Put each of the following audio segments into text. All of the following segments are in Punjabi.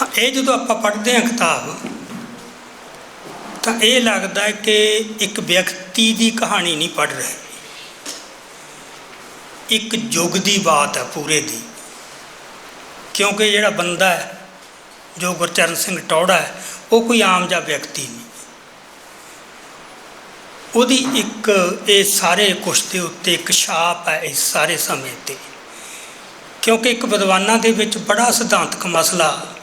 ਹਾਂ, ਇਹ ਜਦੋਂ ਆਪਾਂ ਪੜ੍ਹਦੇ ਹਾਂ ਕਿਤਾਬ, ਤਾਂ ਇਹ ਲੱਗਦਾ ਕਿ ਇੱਕ ਵਿਅਕਤੀ ਦੀ ਕਹਾਣੀ ਨਹੀਂ ਪੜ੍ਹ ਰਹੇ। ਇੱਕ ਯੁੱਗ ਦੀ ਬਾਤ ਹੈ ਪੂਰੇ ਦੀ। ਕਿਉਂਕਿ ਜਿਹੜਾ ਬੰਦਾ ਹੈ, ਜੋ ਗੁਰਚਰਨ ਸਿੰਘ ਟੌੜਾ ਹੈ, ਉਹ ਕੋਈ ਆਮ ਜਿਹਾ ਵਿਅਕਤੀ ਨਹੀਂ। ਉਹਦੀ ਇੱਕ ਇਹ ਸਾਰੇ ਕੁਛ ਦੇ ਉੱਤੇ ਇੱਕ ਛਾਪ ਹੈ ਇਸ ਸਾਰੇ ਸਮੇਂ ਤੇ। ਕਿਉਂਕਿ ਇੱਕ ਵਿਦਵਾਨਾਂ ਦੇ ਵਿੱਚ ਬੜਾ ਸਿਧਾਂਤਕ ਮਸਲਾ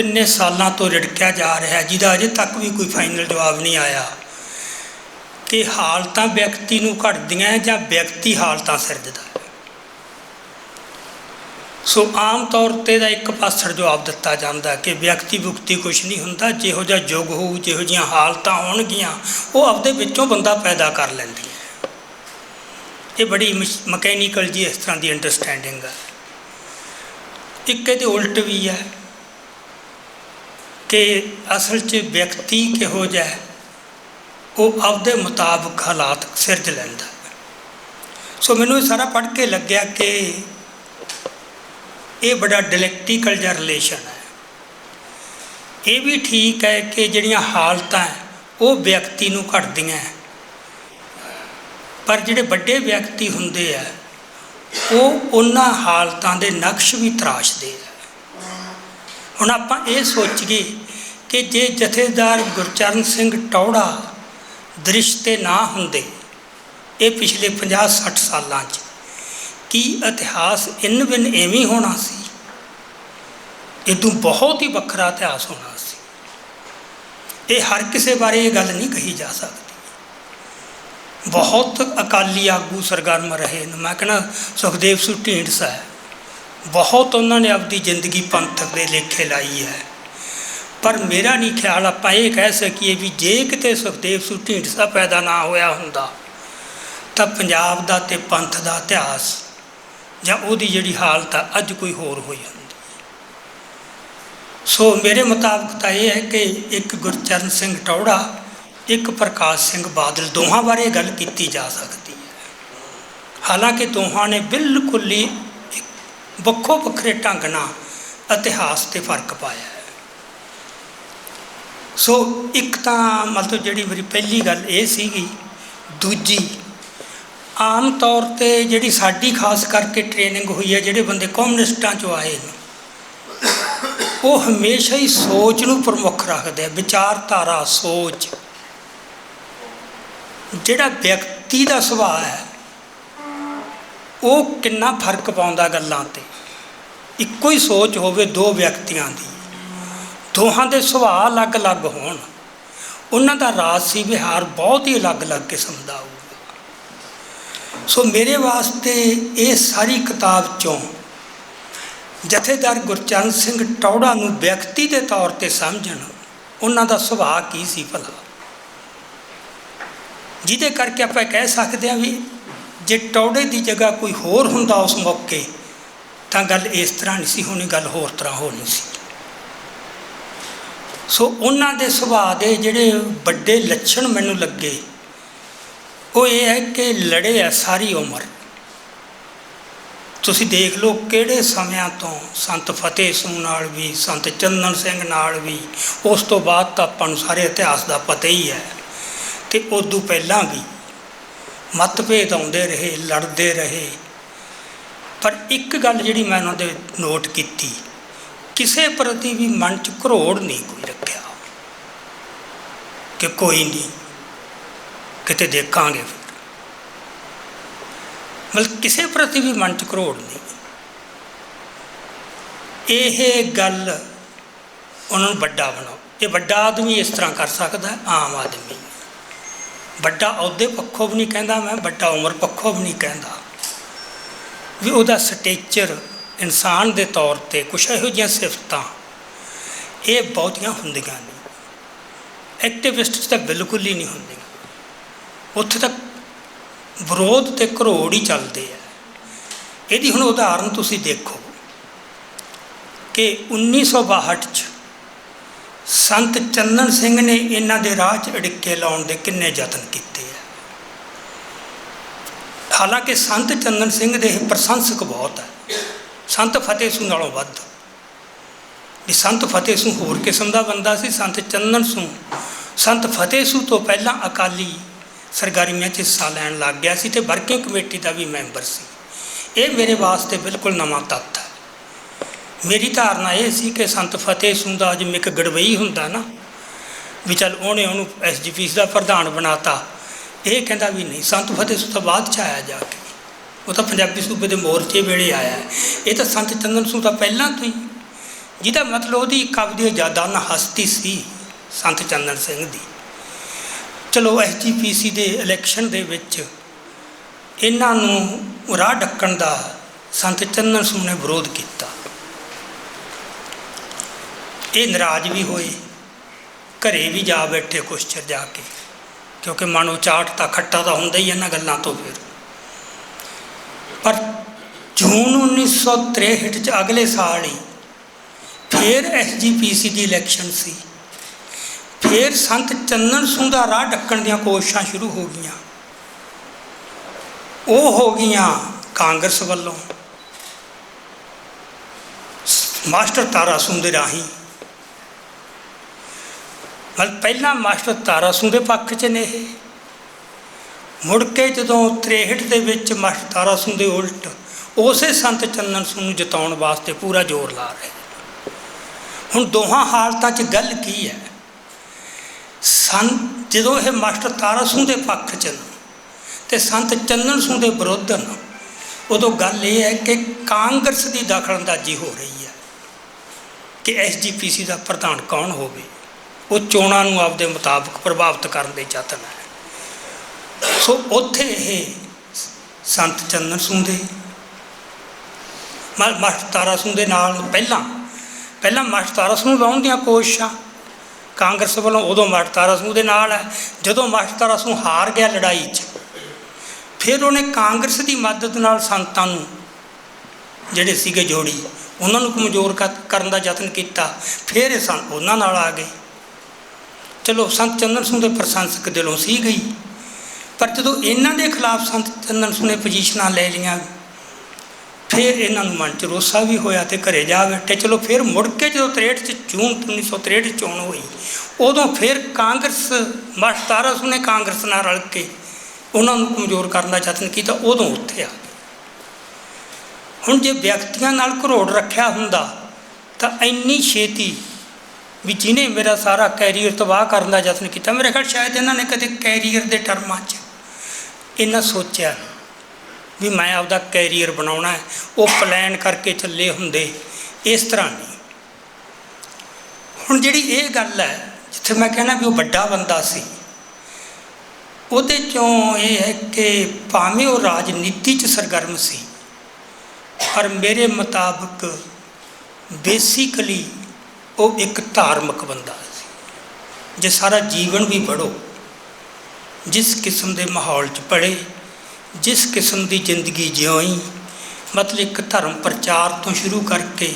ਕਿੰਨੇ ਸਾਲਾਂ ਤੋਂ ਰਿੜਕਿਆ ਜਾ ਰਿਹਾ ਜਿਹਦਾ ਅਜੇ ਤੱਕ ਵੀ ਕੋਈ ਫਾਈਨਲ ਜਵਾਬ ਨਹੀਂ ਆਇਆ। ਕਿ ਹਾਲਤਾਂ ਵਿਅਕਤੀ ਨੂੰ ਘੜਦੀਆਂ ਜਾਂ ਵਿਅਕਤੀ ਹਾਲਤਾਂ ਸਿਰਜਦਾ ਸੋ ਆਮ ਤੌਰ ਤੇ ਦਾ ਇੱਕ ਪਾਸੜ ਜਵਾਬ ਦਿੱਤਾ ਜਾਂਦਾ ਕਿ ਵਿਅਕਤੀ ਭੁਕਤੀ ਕੁਝ ਨਹੀਂ ਹੁੰਦਾ, ਜਿਹੋ ਜਿਹਾ ਯੁੱਗ ਹੋਊ, ਜਿਹੋ ਜਿਹੀਆਂ ਹਾਲਤਾਂ ਹੋਣਗੀਆਂ, ਉਹ ਆਪਦੇ ਵਿੱਚੋਂ ਬੰਦਾ ਪੈਦਾ ਕਰ ਲੈਂਦੀ ਇਹ ਬੜੀ ਮਕੈਨੀਕਲ ਜੀ ਇਸ ਤਰ੍ਹਾਂ ਦੀ ਅੰਡਰਸਟੈਂਡਿੰਗ ਹੈ। ਇੱਕ ਇਹਦੇ ਉਲਟ ਵੀ ਹੈ। ਕਿ ਅਸਲ 'ਚ ਵਿਅਕਤੀ ਕਿਹੋ ਜਿਹਾ ਹੈ, ਉਹ ਆਪਦੇ ਮੁਤਾਬਕ ਹਾਲਾਤ ਸਿਰਜ ਲੈਂਦਾ। ਸੋ ਮੈਨੂੰ ਇਹ ਸਾਰਾ ਪੜ੍ਹ ਕੇ ਲੱਗਿਆ ਕਿ ਇਹ ਬੜਾ ਡਾਇਲੈਕਟੀਕਲ ਜਿਹਾ ਰਿਲੇਸ਼ਨ ਹੈ। ਇਹ ਵੀ ਠੀਕ ਹੈ ਕਿ ਜਿਹੜੀਆਂ ਹਾਲਤਾਂ ਉਹ ਵਿਅਕਤੀ ਨੂੰ ਘੜਦੀਆਂ ਪਰ ਜਿਹੜੇ ਵੱਡੇ ਵਿਅਕਤੀ ਹੁੰਦੇ ਆ ਉਹ ਉਹਨਾਂ ਹਾਲਤਾਂ ਦੇ ਨਕਸ਼ ਵੀ ਤਰਾਸ਼ਦੇ ਆ। ਹੁਣ ਆਪਾਂ ਇਹ ਸੋਚੀਏ ਕਿ ਜੇ ਜਥੇਦਾਰ ਗੁਰਚਰਨ ਸਿੰਘ ਟੌੜਾ ਦ੍ਰਿਸ਼ ਤੇ ਨਾ ਹੁੰਦੇ, ਇਹ ਪਿਛਲੇ 50 60 ਸਾਲਾਂ 'ਚ ਕੀ ਇਤਿਹਾਸ ਇਨ ਬਿਨ ਐਵੇਂ ਹੋਣਾ ਸੀ? ਇਹ ਤੋਂ ਬਹੁਤ ਹੀ ਵੱਖਰਾ ਇਤਿਹਾਸ ਹੋਣਾ ਸੀ। ਇਹ ਹਰ ਕਿਸੇ ਬਾਰੇ ਇਹ ਗੱਲ ਨਹੀਂ ਕਹੀ ਜਾ ਸਕਦੀ। ਬਹੁਤ ਅਕਾਲੀ ਆਗੂ ਸਰਗਰਮ ਰਹੇ ਨੇ। ਮੈਂ ਕਹਿੰਦਾ ਸੁਖਦੇਵ ਸਿੰਘ ਢੀਂਡਸਾ ਹੈ। ਬਹੁਤ ਉਹਨਾਂ ਨੇ ਆਪਦੀ ਜ਼ਿੰਦਗੀ ਪੰਥਕ ਦੇ ਲੇਖੇ ਲਾਈ ਹੈ। ਪਰ ਮੇਰਾ ਨਹੀਂ ਖਿਆਲ ਆਪਾਂ ਇਹ ਕਹਿ ਸਕੀਏ ਵੀ ਜੇ ਕਿਤੇ ਸੁਖਦੇਵ ਸਿੰਘ ਢੀਂਡਸਾ ਪੈਦਾ ਨਾ ਹੋਇਆ ਹੁੰਦਾ, ਤਾਂ ਪੰਜਾਬ ਦਾ ਤੇ ਪੰਥ ਦਾ ਇਤਿਹਾਸ ਜਾਂ ਉਹਦੀ ਜਿਹੜੀ ਹਾਲਤ ਆ, ਅੱਜ ਕੋਈ ਹੋਰ ਹੋਈ ਹੁੰਦੀ। ਸੋ ਮੇਰੇ ਮੁਤਾਬਕ ਤਾਂ ਇਹ ਹੈ ਕਿ ਇੱਕ ਗੁਰਚਰਨ ਸਿੰਘ ਟੌੜਾ, ਇੱਕ ਪ੍ਰਕਾਸ਼ ਸਿੰਘ ਬਾਦਲ ਦੋਹਾਂ ਬਾਰੇ ਗੱਲ ਕੀਤੀ ਜਾ ਸਕਦੀ ਹੈ। ਹਾਲਾਂਕਿ ਦੋਹਾਂ ਨੇ ਬਿਲਕੁਲ ਹੀ ਵੱਖੋ ਵੱਖਰੇ ਢੰਗ ਨਾਲ ਇਤਿਹਾਸ ਤੇ ਫ਼ਰਕ ਪਾਇਆ ਹੈ। ਸੋ ਇੱਕ ਤਾਂ ਮਤਲਬ ਜਿਹੜੀ ਮੇਰੀ ਪਹਿਲੀ ਗੱਲ ਇਹ ਸੀਗੀ, ਦੂਜੀ ਆਮ ਤੌਰ ਤੇ ਜਿਹੜੀ ਸਾਡੀ ਖਾਸ ਕਰਕੇ ਟ੍ਰੇਨਿੰਗ ਹੋਈ ਹੈ, ਜਿਹੜੇ ਬੰਦੇ ਕਮਿਊਨਿਸਟਾਂ ਚੋਂ ਆਏ ਨੇ, ਉਹ ਹਮੇਸ਼ਾ ਹੀ ਸੋਚ ਨੂੰ ਪ੍ਰਮੁੱਖ ਰੱਖਦੇ ਆ, ਵਿਚਾਰਧਾਰਾ ਸੋਚ। ਜਿਹੜਾ ਵਿਅਕਤੀ ਦਾ ਸੁਭਾਅ ਹੈ ਉਹ ਕਿੰਨਾ ਫ਼ਰਕ ਪਾਉਂਦਾ ਗੱਲਾਂ ਤੇ। ਇੱਕੋ ਹੀ ਸੋਚ ਹੋਵੇ ਦੋ ਵਿਅਕਤੀਆਂ ਦੀ। ਦੋਹਾਂ ਦੇ ਸੁਭਾਅ ਅਲੱਗ-ਅਲੱਗ ਹੋਣ। ਉਹਨਾਂ ਦਾ ਰਾਜਸੀ ਵਿਹਾਰ ਬਹੁਤ ਹੀ ਅਲੱਗ-ਅਲੱਗ ਕਿਸਮ ਦਾ ਹੋਊਗਾ ਸੋ ਮੇਰੇ ਵਾਸਤੇ ਇਹ ਸਾਰੀ ਕਿਤਾਬ ਚੋਂ ਜਥੇਦਾਰ ਗੁਰਚਰਨ ਸਿੰਘ ਟੌੜਾ ਨੂੰ ਵਿਅਕਤੀ ਦੇ ਤੌਰ ਤੇ ਸਮਝਣ ਉਹਨਾਂ ਦਾ ਸੁਭਾਅ ਕੀ ਸੀ ਭਲਾ। ਜਿਹਦੇ ਕਰਕੇ ਆਪਾਂ ਕਹਿ ਸਕਦੇ ਹਾਂ ਵੀ ਜੇ ਟੌੜੇ ਦੀ ਜਗ੍ਹਾ ਕੋਈ ਹੋਰ ਹੁੰਦਾ ਉਸ ਮੌਕੇ, ਤਾਂ ਗੱਲ ਇਸ ਤਰ੍ਹਾਂ ਨਹੀਂ ਸੀ, ਹੋਣੀ ਗੱਲ ਹੋਰ ਤਰ੍ਹਾਂ ਹੋਣੀ ਸੀ। ਸੋ ਉਹਨਾਂ ਦੇ ਸੁਭਾਅ ਦੇ ਜਿਹੜੇ ਵੱਡੇ ਲੱਛਣ ਮੈਨੂੰ ਲੱਗੇ, ਉਹ ਇਹ ਹੈ ਕਿ ਲੜੇ ਆ ਸਾਰੀ ਉਮਰ। ਤੁਸੀਂ ਦੇਖ ਲਓ ਕਿਹੜੇ ਸਮਿਆਂ ਤੋਂ ਸੰਤ ਫਤਿਹ ਸਿੰਘ ਨਾਲ ਵੀ, ਸੰਤ ਚੰਦਨ ਸਿੰਘ ਨਾਲ ਵੀ, ਉਸ ਤੋਂ ਬਾਅਦ ਤਾਂ ਆਪਾਂ ਨੂੰ ਸਾਰੇ ਇਤਿਹਾਸ ਦਾ ਪਤਾ ਹੀ ਹੈ। ਤੇ ਉਦੋਂ ਪਹਿਲਾਂ ਵੀ ਮਤਭੇਦ ਆਉਂਦੇ ਰਹੇ, ਲੜਦੇ ਰਹੇ। ਪਰ ਇੱਕ ਗੱਲ ਜਿਹੜੀ ਮੈਂ ਉਹਨਾਂ ਦੇ ਨੋਟ ਕੀਤੀ, ਕਿਸੇ ਪ੍ਰਤੀ ਵੀ ਮਨ 'ਚ ਘਰੋੜ ਨਹੀਂ ਕੋਈ ਰੱਖਿਆ। ਕਿ ਕੋਈ ਨਹੀਂ, ਕਿਤੇ ਦੇਖਾਂਗੇ ਫਿਰ। ਮਤਲਬ ਕਿਸੇ ਪ੍ਰਤੀ ਵੀ ਮਨ 'ਚ ਘਰੋੜ ਨਹੀਂ। ਇਹ ਗੱਲ ਉਹਨਾਂ ਨੂੰ ਵੱਡਾ ਬਣਾਓ ਇਹ ਵੱਡਾ ਆਦਮੀ ਇਸ ਤਰ੍ਹਾਂ ਕਰ ਸਕਦਾ, ਆਮ ਆਦਮੀ। ਵੱਡਾ ਅਹੁਦੇ ਪੱਖੋਂ ਵੀ ਨਹੀਂ ਕਹਿੰਦਾ ਮੈਂ, ਵੱਡਾ ਉਮਰ ਪੱਖੋਂ ਵੀ ਨਹੀਂ ਕਹਿੰਦਾ। ਵੀ ਉਹਦਾ ਸਟੇਚਰ ਇਨਸਾਨ ਦੇ ਤੌਰ ਤੇ ਕੁਛ ਇਹੋ ਜਿਹੀਆਂ ਸਿਫਤਾਂ, ਇਹ ਬਹੁਤੀਆਂ ਹੁੰਦੀਆਂ ਨੇ ਐਕਟਿਵਿਸਟ ਤਾਂ ਬਿਲਕੁਲ ਹੀ ਨਹੀਂ ਹੁੰਦੀਆਂ। ਉੱਥੇ ਤੱਕ ਵਿਰੋਧ ਤੇ ਘਰੋੜ ਹੀ ਚੱਲਦੇ ਆ। ਇਹਦੀ ਹੁਣ ਉਦਾਹਰਨ ਤੁਸੀਂ ਦੇਖੋ ਕਿ 1962 ਚ ਸੰਤ ਚੰਨਨ ਸਿੰਘ ਨੇ ਇਹਨਾਂ ਦੇ ਰਾਹ 'ਚ ਅੜਿੱਕੇ ਲਾਉਣ ਦੇ ਕਿੰਨੇ ਯਤਨ ਕੀਤੇ ਆ। ਹਾਲਾਂਕਿ ਸੰਤ ਚੰਨਨ ਸਿੰਘ ਦੇ ਪ੍ਰਸ਼ੰਸਕ ਬਹੁਤ ਹੈ ਸੰਤ ਫਤਿਹ ਸਿੰਘ ਨਾਲੋਂ ਵੱਧ। ਵੀ ਸੰਤ ਫਤਿਹ ਸਿੰਘ ਹੋਰ ਕਿਸਮ ਦਾ ਬੰਦਾ ਸੀ, ਸੰਤ ਚੰਨਨ ਸਿੰਘ। ਸੰਤ ਫਤਿਹ ਸਿੰਘ ਤੋਂ ਪਹਿਲਾਂ ਅਕਾਲੀ ਸਰਗਰਮੀਆਂ 'ਚ ਹਿੱਸਾ ਲੈਣ ਲੱਗ ਗਿਆ ਸੀ ਤੇ ਵਰਕਿੰਗ ਕਮੇਟੀ ਦਾ ਵੀ ਮੈਂਬਰ ਸੀ। ਇਹ ਮੇਰੇ ਵਾਸਤੇ ਬਿਲਕੁਲ ਨਵਾਂ ਤੱਤ ਮੇਰੀ ਧਾਰਨਾ ਇਹ ਸੀ ਕਿ ਸੰਤ ਫਤਿਹ ਸਿੰਘ ਦਾ ਜਿਵੇਂ ਇੱਕ ਗੜਵਈ ਹੁੰਦਾ ਨਾ, ਵੀ ਚੱਲ ਉਹਨੇ ਉਹਨੂੰ ਐਸਜੀਪੀਸੀ ਦਾ ਪ੍ਰਧਾਨ ਬਣਾਤਾ। ਇਹ ਕਹਿੰਦਾ ਵੀ ਨਹੀਂ, ਸੰਤ ਫਤਿਹ ਸਿੰਘ ਤੋਂ ਬਾਅਦ ਚ ਆਇਆ ਜਾ ਕੇ। ਉਹ ਤਾਂ ਪੰਜਾਬੀ ਸੂਬੇ ਦੇ ਮੋਰਚੇ ਵੇਲੇ ਆਇਆ। ਇਹ ਤਾਂ ਸੰਤ ਚੰਦਨ ਸਿੰਘ ਤਾਂ ਪਹਿਲਾਂ ਤੋਂ ਹੀ। ਜਿਹਦਾ ਮਤਲਬ ਉਹਦੀ ਕਬਦੀ ਜਾਦਾਨਾ ਹਸਤੀ ਸੀ ਸੰਤ ਚੰਦਨ ਸਿੰਘ ਦੀ। ਚਲੋ ਐਸਜੀਪੀਸੀ ਦੇ ਇਲੈਕਸ਼ਨ ਦੇ ਵਿੱਚ ਇਹਨਾਂ ਨੂੰ ਰਾਹ ਡੱਕਣ ਦਾ ਸੰਤ ਚੰਦਨ ਸਿੰਘ ਨੇ ਵਿਰੋਧ ਕੀਤਾ। ਇਹ ਨਾਰਾਜ਼ ਵੀ ਹੋਏ, ਘਰੇ ਵੀ ਜਾ ਬੈਠੇ ਕੁਛ ਚਿਰ ਜਾ ਕੇ, ਕਿਉਂਕਿ ਮਨ ਉਚਾਟ ਤਾਂ ਖੱਟਾ ਤਾਂ ਹੁੰਦਾ ਹੀ ਇਹਨਾਂ ਗੱਲਾਂ ਤੋਂ ਫਿਰ। ਪਰ ਜੂਨ 1963 ਚ ਅਗਲੇ ਸਾਲ ਹੀ ਫਿਰ ਐਸਜੀਪੀਸੀ ਦੀ ਇਲੈਕਸ਼ਨ ਸੀ। ਫਿਰ ਸੰਤ ਚੰਨਨ ਸਿੰਘ ਦਾ ਰਾਹ ਢੱਕਣ ਦੀਆਂ ਕੋਸ਼ਿਸ਼ਾਂ ਸ਼ੁਰੂ ਹੋ ਗਈਆਂ। ਉਹ ਹੋ ਗਈਆਂ ਕਾਂਗਰਸ ਵੱਲੋਂ। ਮਾਸਟਰ ਤਾਰਾ ਸਿੰਘ ਦੇ ਰਾਹੀਂ ਮਤਲਬ ਪਹਿਲਾਂ ਮਾਸਟਰ ਤਾਰਾ ਸਿੰਘ ਦੇ ਪੱਖ 'ਚ ਨੇ ਇਹ। ਮੁੜ ਕੇ ਜਦੋਂ 63 ਦੇ ਵਿੱਚ ਮਾਸਟਰ ਤਾਰਾ ਸਿੰਘ ਦੇ ਉਲਟ ਉਸੇ ਸੰਤ ਚੰਨਨ ਸਿੰਘ ਨੂੰ ਜਿਤਾਉਣ ਵਾਸਤੇ ਪੂਰਾ ਜ਼ੋਰ ਲਾ ਰਹੇ ਹੁਣ ਦੋਹਾਂ ਹਾਲਤਾਂ 'ਚ ਗੱਲ ਕੀ ਹੈ? ਸੰਤ ਜਦੋਂ ਇਹ ਮਾਸਟਰ ਤਾਰਾ ਸਿੰਘ ਦੇ ਪੱਖ 'ਚ ਨੇ ਤੇ ਸੰਤ ਚੰਨਨ ਸਿੰਘ ਦੇ ਵਿਰੁੱਧ ਨੇ, ਉਦੋਂ ਗੱਲ ਇਹ ਹੈ ਕਿ ਕਾਂਗਰਸ ਦੀ ਦਖਲਅੰਦਾਜ਼ੀ ਹੋ ਰਹੀ ਹੈ ਕਿ ਐਸਜੀਪੀਸੀ ਦਾ ਪ੍ਰਧਾਨ ਕੌਣ ਹੋਵੇ। ਉਹ ਚੋਣਾਂ ਨੂੰ ਆਪਦੇ ਮੁਤਾਬਕ ਪ੍ਰਭਾਵਿਤ ਕਰਨ ਦੇ ਯਤਨ ਹੈ। ਸੋ ਉੱਥੇ ਇਹ ਸੰਤ ਚੰਨਨ ਸਿੰਘ ਦੇ ਮਾ- ਮਾਸਟਰ ਤਾਰਾ ਸਿੰਘ ਦੇ ਨਾਲ ਪਹਿਲਾਂ ਪਹਿਲਾਂ ਮਾਸਟਰ ਤਾਰਾ ਸਿੰਘ ਨੂੰ ਲਾਉਣ ਦੀਆਂ ਕੋਸ਼ਿਸ਼ਾਂ, ਕਾਂਗਰਸ ਵੱਲੋਂ ਉਦੋਂ ਮਾਸਟਰ ਤਾਰਾ ਸਿੰਘ ਦੇ ਨਾਲ ਹੈ, ਜਦੋਂ ਮਾਸਟਰ ਤਾਰਾ ਸਿੰਘ ਹਾਰ ਗਿਆ ਲੜਾਈ 'ਚ, ਫਿਰ ਉਹਨੇ ਕਾਂਗਰਸ ਦੀ ਮਦਦ ਨਾਲ ਸੰਤਾਂ ਨੂੰ, ਜਿਹੜੇ ਸੀਗੇ ਜੋੜੀ, ਉਹਨਾਂ ਨੂੰ ਕਮਜ਼ੋਰ ਕਰ- ਕਰਨ ਦਾ ਯਤਨ ਕੀਤਾ, ਫਿਰ ਇਹ ਸੰਤ ਉਹਨਾਂ ਨਾਲ ਆ ਗਏ। ਚਲੋ ਸੰਤ ਚੰਦਨ ਸਿੰਘ ਦੇ ਪ੍ਰਸ਼ੰਸਕ ਦਿਲੋਂ ਸੀ ਗਈ। ਪਰ ਜਦੋਂ ਇਹਨਾਂ ਦੇ ਖਿਲਾਫ ਸੰਤ ਚੰਦਨ ਸਿੰਘ ਨੇ ਪੋਜੀਸ਼ਨਾਂ ਲੈ ਲਈਆਂ, ਫਿਰ ਇਹਨਾਂ ਨੂੰ ਮਨ ਚ ਰੋਸਾ ਵੀ ਹੋਇਆ ਤੇ ਘਰੇ ਜਾ ਬੈਠੇ। ਚਲੋ ਫਿਰ ਮੁੜ ਕੇ ਜਦੋਂ 63 ਚ ਜੂਨ 1963 ਚ ਚੋਣ ਹੋਈ, ਉਦੋਂ ਫਿਰ ਕਾਂਗਰਸ ਮਾਸਟਰ ਸਿੰਘ ਨੇ ਕਾਂਗਰਸ ਨਾਲ ਰਲ ਕੇ ਉਹਨਾਂ ਨੂੰ ਕਮਜ਼ੋਰ ਕਰਨ ਦਾ ਯਤਨ ਕੀਤਾ, ਉਦੋਂ ਉੱਥੇ ਆ ਹੁਣ ਜੇ ਵਿਅਕਤੀਆਂ ਨਾਲ ਘਰੋੜ ਰੱਖਿਆ ਹੁੰਦਾ, ਤਾਂ ਇੰਨੀ ਛੇਤੀ ਵੀ ਜਿਹਨੇ ਮੇਰਾ ਸਾਰਾ ਕੈਰੀਅਰ ਤਬਾਹ ਕਰਨ ਦਾ ਯਤਨ ਕੀਤਾ, ਮੇਰੇ ਖਿਆਲ ਸ਼ਾਇਦ ਇਹਨਾਂ ਨੇ ਕਦੇ ਕੈਰੀਅਰ ਦੇ ਟਰਮਾਂ 'ਚ ਇਹਨਾਂ ਸੋਚਿਆ ਵੀ ਮੈਂ ਆਪਦਾ ਕੈਰੀਅਰ ਬਣਾਉਣਾ ਹੈ। ਉਹ ਪਲਾਨ ਕਰਕੇ ਚੱਲੇ ਹੁੰਦੇ, ਇਸ ਤਰ੍ਹਾਂ ਨਹੀਂ। ਹੁਣ ਜਿਹੜੀ ਇਹ ਗੱਲ ਹੈ, ਜਿੱਥੇ ਮੈਂ ਕਹਿਣਾ ਵੀ ਉਹ ਵੱਡਾ ਬੰਦਾ ਸੀ, ਉਹਦੇ ਚੋਂ ਇਹ ਹੈ ਕਿ ਭਾਵੇਂ ਉਹ ਰਾਜਨੀਤੀ 'ਚ ਸਰਗਰਮ ਸੀ, ਪਰ ਮੇਰੇ ਮੁਤਾਬਕ ਬੇਸਿਕਲੀ ਉਹ ਇੱਕ ਧਾਰਮਿਕ ਬੰਦਾ ਸੀ। ਜੇ ਸਾਰਾ ਜੀਵਨ ਵੀ ਪੜੋ ਜਿਸ ਕਿਸਮ ਦੇ ਮਾਹੌਲ 'ਚ ਪੜੇ ਜਿਸ ਕਿਸਮ ਦੀ ਜ਼ਿੰਦਗੀ ਜਿਉਈ, ਮਤਲਬ ਇੱਕ ਧਰਮ ਪ੍ਰਚਾਰ ਤੋਂ ਸ਼ੁਰੂ ਕਰਕੇ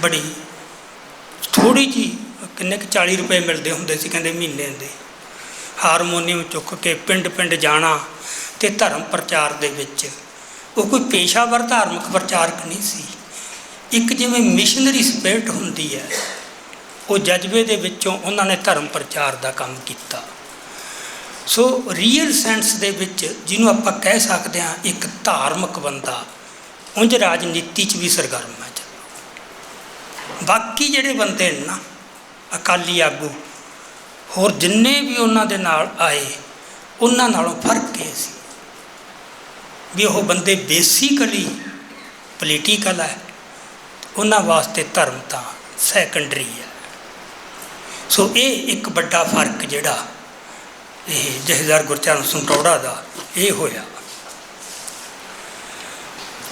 ਬੜੀ ਥੋੜੀ ਜੀ ਕਿੰਨੇ ਕੁ 40 ਰੁਪਏ ਮਿਲਦੇ ਹੁੰਦੇ ਸੀ ਕਹਿੰਦੇ ਮਹੀਨੇ ਦੇ। ਹਾਰਮੋਨੀਅਮ ਚੁੱਕ ਕੇ ਪਿੰਡ ਪਿੰਡ ਜਾਣਾ ਤੇ ਧਰਮ ਪ੍ਰਚਾਰ ਦੇ ਵਿੱਚ। ਉਹ ਕੋਈ ਪੇਸ਼ਾਵਰ ਧਾਰਮਿਕ ਪ੍ਰਚਾਰਕ ਨਹੀਂ ਸੀ। ਇੱਕ ਜਿਵੇਂ ਮਿਸ਼ਨਰੀ ਸਪਿਰਿਟ ਹੁੰਦੀ ਹੈ, ਉਹ ਜਜ਼ਬੇ ਦੇ ਵਿੱਚੋਂ ਉਹਨਾਂ ਨੇ ਧਰਮ ਪ੍ਰਚਾਰ ਦਾ ਕੰਮ ਕੀਤਾ। ਸੋ ਰੀਅਲ ਸੈਂਸ ਦੇ ਵਿੱਚ ਜਿਹਨੂੰ ਆਪਾਂ ਕਹਿ ਸਕਦੇ ਹਾਂ, ਇੱਕ ਧਾਰਮਿਕ ਬੰਦਾ, ਉਂਝ ਰਾਜਨੀਤੀ 'ਚ ਵੀ ਸਰਗਰਮ ਹੈ। ਬਾਕੀ ਜਿਹੜੇ ਬੰਦੇ ਨੇ ਨਾ, ਅਕਾਲੀ ਆਗੂ, ਹੋਰ ਜਿੰਨੇ ਵੀ ਉਹਨਾਂ ਦੇ ਨਾਲ ਆਏ, ਉਹਨਾਂ ਨਾਲੋਂ ਫ਼ਰਕ ਇਹ ਸੀ ਵੀ ਉਹ ਬੰਦੇ ਬੇਸਿਕਲੀ ਪੋਲੀਟੀਕਲ ਹੈ ਉਹਨਾਂ ਵਾਸਤੇ ਧਰਮ ਤਾਂ ਸੈਕੰਡਰੀ ਹੈ। ਸੋ ਇਹ ਇੱਕ ਵੱਡਾ ਫ਼ਰਕ ਜਿਹੜਾ ਇਹ ਜਹੇਦਾਰ ਗੁਰਚਰਨ ਸਿੰਘ ਟੌੜਾ ਦਾ ਇਹ ਹੋਇਆ।